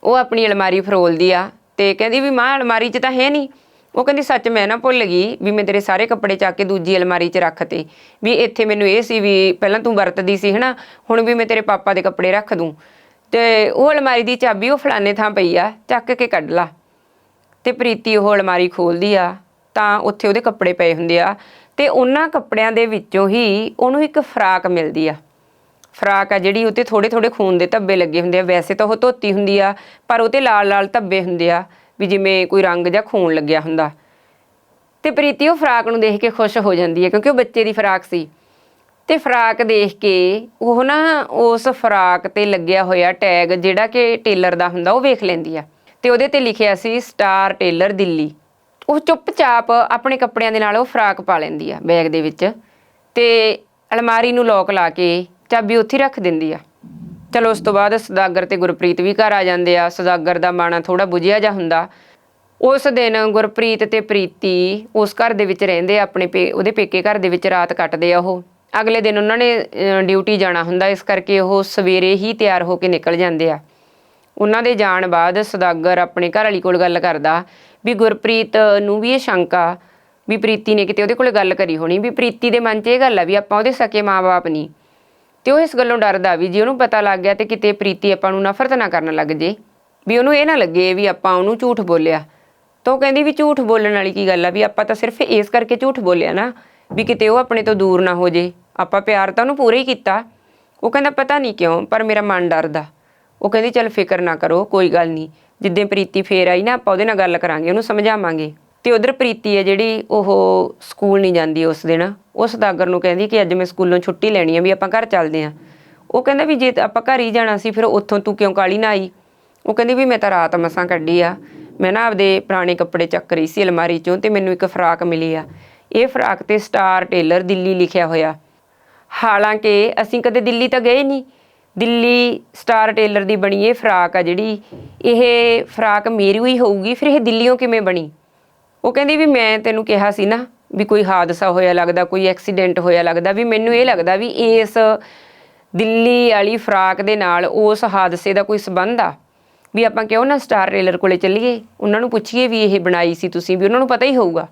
ਉਹ ਆਪਣੀ ਅਲਮਾਰੀ ਫਰੋਲਦੀ ਆ ਤੇ ਕਹਿੰਦੀ ਵੀ ਮਾਂ, ਅਲਮਾਰੀ 'ਚ ਤਾਂ ਹੈ ਨਹੀਂ ਉਹ ਕਹਿੰਦੀ ਸੱਚ ਮੈਂ ਨਾ ਭੁੱਲ ਗਈ ਵੀ ਮੈਂ ਤੇਰੇ ਸਾਰੇ ਕੱਪੜੇ ਚੱਕ ਕੇ ਦੂਜੀ ਅਲਮਾਰੀ 'ਚ ਰੱਖਤੇ ਵੀ ਇੱਥੇ ਮੈਨੂੰ ਇਹ ਸੀ ਵੀ ਪਹਿਲਾਂ ਤੂੰ ਵਰਤਦੀ ਸੀ ਹਨਾ, ਹੁਣ ਵੀ ਮੈਂ ਤੇਰੇ ਪਾਪਾ ਦੇ ਕੱਪੜੇ ਰੱਖ ਦੂੰ। ਤੇ ਉਹ ਅਲਮਾਰੀ ਦੀ ਚਾਬੀ ਉਹ ਫਲਾਣੇ ਥਾਂ ਪਈ ਆ, ਚੱਕ ਕੇ ਕੱਢ ਲਾ। ਤੇ ਪ੍ਰੀਤੀ ਉਹ ਅਲਮਾਰੀ ਖੋਲਦੀ ਆ, ਤਾਂ ਉੱਥੇ ਉਹਦੇ ਕੱਪੜੇ ਪਏ ਹੁੰਦੇ ਆ। ਤੇ ਉਹਨਾਂ ਕੱਪੜਿਆਂ ਦੇ ਵਿੱਚੋਂ ਹੀ ਉਹਨੂੰ ਇੱਕ ਫਰਾਕ ਮਿਲਦੀ ਆ। ਫਰਾਕ ਆ ਜਿਹੜੀ ਉਤੇ ਥੋੜੇ ਥੋੜੇ ਖੂਨ ਦੇ ਧੱਬੇ ਲੱਗੇ ਹੁੰਦੇ ਆ। ਵੈਸੇ ਤਾਂ ਉਹ ਧੋਤੀ ਹੁੰਦੀ ਆ, ਪਰ ਉਤੇ ਲਾਲ ਲਾਲ ਧੱਬੇ ਹੁੰਦੇ ਆ ਵੀ ਜਿਵੇਂ ਕੋਈ ਰੰਗ ਜਾਂ ਖੂਨ ਲੱਗਿਆ ਹੁੰਦਾ। ਤੇ ਪ੍ਰੀਤੀ ਉਹ ਫਰਾਕ ਨੂੰ ਦੇਖ ਕੇ ਖੁਸ਼ ਹੋ ਜਾਂਦੀ ਹੈ ਕਿਉਂਕਿ ਉਹ ਬੱਚੇ ਦੀ ਫਰਾਕ ਸੀ। ਤੇ ਫਰਾਕ ਦੇਖ ਕੇ ਉਹ ਨਾ ਉਸ ਫਰਾਕ ਤੇ ਲੱਗਿਆ ਹੋਇਆ ਟੈਗ ਜਿਹੜਾ ਕਿ ਟੇਲਰ ਦਾ ਹੁੰਦਾ, ਉਹ ਵੇਖ ਲੈਂਦੀ ਆ। ਤੇ ਉਹਦੇ ਤੇ ਲਿਖਿਆ ਸੀ, ਸਟਾਰ ਟੇਲਰ ਦਿੱਲੀ। ਉਹ ਚੁੱਪਚਾਪ ਆਪਣੇ ਕੱਪੜਿਆਂ ਦੇ ਨਾਲ ਉਹ ਫਰਾਕ ਪਾ ਲੈਂਦੀ ਆ ਬੈਗ ਦੇ ਵਿੱਚ ਤੇ ਅਲਮਾਰੀ ਨੂੰ ਲੋਕ ਲਾ ਕੇ ਚਾਬੀ ਉੱਥੇ ਰੱਖ ਦਿੰਦੀ ਆ। ਚਲੋ ਉਸ ਤੋਂ ਬਾਅਦ ਸਦਾਗਰ ਤੇ ਗੁਰਪ੍ਰੀਤ ਵੀ ਘਰ ਆ ਜਾਂਦੇ ਆ। ਸਦਾਗਰ ਦਾ ਮਾਣਾ ਥੋੜਾ ਬੁਝਿਆ ਜਾ ਹੁੰਦਾ। ਉਸ ਦਿਨ ਗੁਰਪ੍ਰੀਤ ਤੇ ਪ੍ਰੀਤੀ ਉਸ ਘਰ ਦੇ ਵਿੱਚ ਰਹਿੰਦੇ ਆ, ਆਪਣੇ ਪੇ ਉਹਦੇ ਪੇਕੇ ਘਰ ਦੇ ਵਿੱਚ ਰਾਤ ਕੱਟਦੇ ਆ ਉਹ। ਅਗਲੇ ਦਿਨ ਉਹਨਾਂ ਨੇ ਡਿਊਟੀ ਜਾਣਾ ਹੁੰਦਾ ਇਸ ਕਰਕੇ ਉਹ ਸਵੇਰੇ ਹੀ ਤਿਆਰ ਹੋ ਕੇ ਨਿਕਲ ਜਾਂਦੇ ਆ। ਉਹਨਾਂ ਦੇ ਜਾਣ ਬਾਅਦ ਸੌਦਾਗਰ ਆਪਣੇ ਘਰ ਵਾਲੀ ਕੋਲ ਗੱਲ ਕਰਦਾ ਵੀ ਗੁਰਪ੍ਰੀਤ ਨੂੰ ਵੀ ਇਹ ਸ਼ੰਕਾ ਵੀ ਪ੍ਰੀਤੀ ਨੇ ਕਿਤੇ ਉਹਦੇ ਕੋਲ ਗੱਲ ਕਰੀ ਹੋਣੀ, ਵੀ ਪ੍ਰੀਤੀ ਦੇ ਮਨ 'ਚ ਇਹ ਗੱਲ ਆ ਵੀ ਆਪਾਂ ਉਹਦੇ ਸਕੇ ਮਾਪੇ ਨਹੀਂ। ਤੇ ਉਹ ਇਸ ਗੱਲੋਂ ਡਰਦਾ ਵੀ ਜੇ ਉਹਨੂੰ ਪਤਾ ਲੱਗ ਗਿਆ ਤੇ ਕਿਤੇ ਪ੍ਰੀਤੀ ਆਪਾਂ ਨੂੰ ਨਫ਼ਰਤ ਨਾ ਕਰਨ ਲੱਗ ਜੇ, ਵੀ ਉਹਨੂੰ ਇਹ ਨਾ ਲੱਗੇ ਵੀ ਆਪਾਂ ਉਹਨੂੰ ਝੂਠ ਬੋਲਿਆ। ਤਾਂ ਉਹ ਕਹਿੰਦੀ ਵੀ ਝੂਠ ਬੋਲਣ ਵਾਲੀ ਕੀ ਗੱਲ ਆ, ਵੀ ਆਪਾਂ ਤਾਂ ਸਿਰਫ ਇਸ ਕਰਕੇ ਝੂਠ ਬੋਲਿਆ ਨਾ, ਵੀ ਕਿਤੇ ਉਹ ਆਪਣੇ ਤੋਂ ਦੂਰ ਨਾ ਹੋ ਜੇ। ਆਪਾਂ ਪਿਆਰ ਤਾਂ ਉਹਨੂੰ ਪੂਰਾ ਹੀ ਕੀਤਾ। ਉਹ ਕਹਿੰਦਾ ਪਤਾ ਨਹੀਂ ਕਿਉਂ, ਪਰ ਮੇਰਾ ਮਨ ਡਰਦਾ। ਉਹ ਕਹਿੰਦੀ ਚੱਲ ਫਿਕਰ ਨਾ ਕਰੋ, ਕੋਈ ਗੱਲ ਨਹੀਂ। ਜਿੱਦਾਂ ਪ੍ਰੀਤੀ ਫੇਰ ਆਈ ਨਾ, ਆਪਾਂ ਉਹਦੇ ਨਾਲ ਗੱਲ ਕਰਾਂਗੇ, ਉਹਨੂੰ ਸਮਝਾਵਾਂਗੇ। ਤੇ ਉਧਰ ਪ੍ਰੀਤੀ ਹੈ ਜਿਹੜੀ, ਉਹ ਸਕੂਲ ਨਹੀਂ ਜਾਂਦੀ ਉਸ ਦਿਨ। ਉਹ ਸਦਾਗਰ ਨੂੰ ਕਹਿੰਦੀ ਕਿ ਅੱਜ ਮੈਂ ਸਕੂਲੋਂ ਛੁੱਟੀ ਲੈਣੀ ਆ ਵੀ ਆਪਾਂ ਘਰ ਚੱਲਦੇ ਆਂ। ਉਹ ਕਹਿੰਦਾ ਵੀ ਜੇ ਆਪਾਂ ਘਰ ਹੀ ਜਾਣਾ ਸੀ, ਫਿਰ ਉੱਥੋਂ ਤੂੰ ਕਿਉਂ ਕਾਲੀ ਨਾ ਆਈ? ਉਹ ਕਹਿੰਦੀ ਵੀ ਮੈਂ ਤਾਂ ਰਾਤ ਮਸਾਂ ਕੱਢੀ ਆ। ਮੈਂ ਨਾ ਆਪਦੇ ਪੁਰਾਣੇ ਕੱਪੜੇ ਚੱਕ ਰਹੀ ਸੀ ਅਲਮਾਰੀ ਚੋਂ ਤੇ ਮੈਨੂੰ ਇੱਕ ਫਰਾਕ ਮਿਲੀ ਆ। ਇਹ ਫਰਾਕ ਤੇ ਸਟਾਰ ਟੇਲਰ ਦਿੱਲੀ ਲਿਖਿਆ ਹੋਇਆ। ਹਾਲਾਂਕਿ ਅਸੀਂ ਕਦੇ ਦਿੱਲੀ ਤਾਂ ਗਏ ਨਹੀਂ। ਦਿੱਲੀ ਸਟਾਰ ਟੇਲਰ ਦੀ ਬਣੀ ਇਹ ਫਰਾਕ ਆ ਜਿਹੜੀ, ਇਹ ਫਰਾਕ ਮੇਰੀ ਹੀ ਹੋਊਗੀ, ਫਿਰ ਇਹ ਦਿੱਲੀੋਂ ਕਿਵੇਂ ਬਣੀ? ਉਹ ਕਹਿੰਦੀ ਵੀ ਮੈਂ ਤੈਨੂੰ ਕਿਹਾ ਸੀ ਨਾ ਵੀ ਕੋਈ ਹਾਦਸਾ ਹੋਇਆ ਲੱਗਦਾ, ਕੋਈ ਐਕਸੀਡੈਂਟ ਹੋਇਆ ਲੱਗਦਾ, ਵੀ ਮੈਨੂੰ ਇਹ ਲੱਗਦਾ ਵੀ ਇਸ ਦਿੱਲੀ ਵਾਲੀ ਫਰਾਕ ਦੇ ਨਾਲ ਉਸ ਹਾਦਸੇ ਦਾ ਕੋਈ ਸਬੰਧ ਆ। ਵੀ ਆਪਾਂ ਕਿਉਂ ਨਾ ਸਟਾਰ ਟੇਲਰ ਕੋਲੇ ਚੱਲੀਏ? ਉਹਨਾਂ ਨੂੰ ਪੁੱਛੀਏ ਵੀ ਇਹ ਬਣਾਈ ਸੀ ਤੁਸੀਂ, ਵੀ ਉਹਨਾਂ ਨੂੰ ਪਤਾ ਹੀ ਹੋਊਗਾ।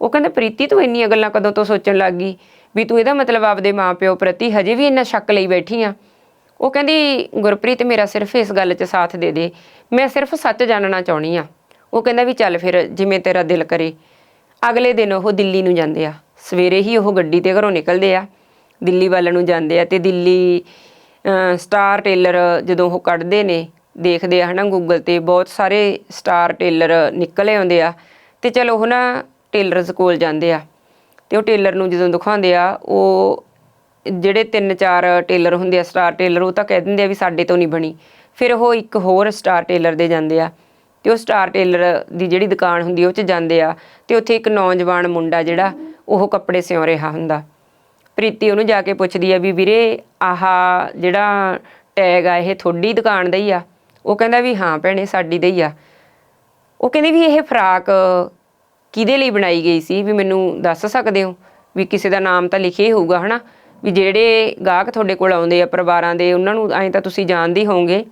ਉਹ ਕਹਿੰਦਾ, ਪ੍ਰੀਤੀ, ਤੂੰ ਇੰਨੀਆਂ ਗੱਲਾਂ ਕਦੋਂ ਤੋਂ ਸੋਚਣ ਲੱਗ ਗਈ? ਵੀ ਤੂੰ ਇਹਦਾ ਮਤਲਬ ਆਪਦੇ ਮਾਪਿਓ ਪ੍ਰਤੀ ਹਜੇ ਵੀ ਇੰਨਾ ਸ਼ੱਕ ਲਈ ਬੈਠੀ ਆ। ਉਹ ਕਹਿੰਦੀ, ਗੁਰਪ੍ਰੀਤ, ਮੇਰਾ ਸਿਰਫ ਇਸ ਗੱਲ 'ਚ ਸਾਥ ਦੇ ਦੇ। ਮੈਂ ਸਿਰਫ ਸੱਚ ਜਾਣਨਾ ਚਾਹਣੀ ਆ ਉਹ ਕਹਿੰਦਾ ਵੀ ਚੱਲ ਫਿਰ, ਜਿਵੇਂ ਤੇਰਾ ਦਿਲ ਕਰੇ। ਅਗਲੇ ਦਿਨ ਉਹ ਦਿੱਲੀ ਨੂੰ ਜਾਂਦੇ ਆ। ਸਵੇਰੇ ਹੀ ਉਹ ਗੱਡੀ ਤੇ ਘਰੋਂ ਨਿਕਲਦੇ ਆ। ਦਿੱਲੀ ਵੱਲ ਨੂੰ ਜਾਂਦੇ ਆ ਤੇ ਦਿੱਲੀ ਸਟਾਰ ਟੇਲਰ ਜਦੋਂ ਉਹ ਕੱਢਦੇ ਨੇ, ਦੇਖਦੇ ਆ ਹਨਾ ਗੂਗਲ ਤੇ, ਬਹੁਤ ਸਾਰੇ ਸਟਾਰ ਟੇਲਰ ਨਿਕਲੇ ਆਉਂਦੇ ਆ ਤੇ ਚਲੋ ਉਹ ਨਾ ਟੇਲਰਸ ਕੋਲ ਜਾਂਦੇ ਆ। ਤੇ ਉਹ ਟੇਲਰ ਨੂੰ ਜਦੋਂ ਦਿਖਾਉਂਦੇ ਆ, ਉਹ ਜਿਹੜੇ ਤਿੰਨ ਚਾਰ ਟੇਲਰ ਹੁੰਦੇ ਆ, ਸਟਾਰ ਟੇਲਰ, ਉਹ ਤਾਂ ਕਹਿ ਦਿੰਦੇ ਆ ਵੀ ਸਾਡੇ ਤੋਂ ਨਹੀਂ ਬਣੀ। ਫਿਰ ਉਹ ਇੱਕ ਹੋਰ ਸਟਾਰ ਟੇਲਰ ਦੇ ਜਾਂਦੇ ਆ ਤੇ ਉਹ ਸਟਾਰ ਟੇਲਰ ਦੀ ਜਿਹੜੀ ਦੁਕਾਨ ਹੁੰਦੀ ਉਹ 'ਚ ਜਾਂਦੇ ਆ ਤੇ ਉੱਥੇ ਇੱਕ ਨੌਜਵਾਨ ਮੁੰਡਾ ਜਿਹੜਾ, ਉਹ ਕੱਪੜੇ ਸਿਉਂ ਰਿਹਾ ਹੁੰਦਾ। ਪ੍ਰੀਤੀ ਉਹਨੂੰ ਜਾ ਕੇ ਪੁੱਛਦੀ ਆ ਵੀ ਵੀਰੇ, ਆਹ ਜਿਹੜਾ ਟੈਗ ਆ, ਇਹ ਤੁਹਾਡੀ ਦੁਕਾਨ ਦਾ ਹੀ ਆ? ਉਹ ਕਹਿੰਦਾ ਵੀ ਹਾਂ ਭੈਣੇ, ਸਾਡੀ ਦਾ ਹੀ ਆ। ਉਹ ਕਹਿੰਦੀ ਵੀ ਇਹ ਫਰਾਕ ਕਿਹਦੇ ਲਈ ਬਣਾਈ ਗਈ ਸੀ? ਵੀ ਮੈਨੂੰ ਦੱਸ ਸਕਦੇ ਹੋ? ਵੀ ਕਿਸੇ ਦਾ ਨਾਮ ਤਾਂ ਲਿਖਿਆ ਹੀ ਹੋਊਗਾ, ਹਨਾ? ਵੀ ਜਿਹੜੇ ਗਾਹਕ ਤੁਹਾਡੇ ਕੋਲ ਆਉਂਦੇ ਆ ਪਰਿਵਾਰਾਂ ਦੇ, ਉਹਨਾਂ ਨੂੰ ਐਂ ਤਾਂ ਤੁਸੀਂ ਜਾਣਦੇ ਹੀ ਹੋਵੋਗੇ।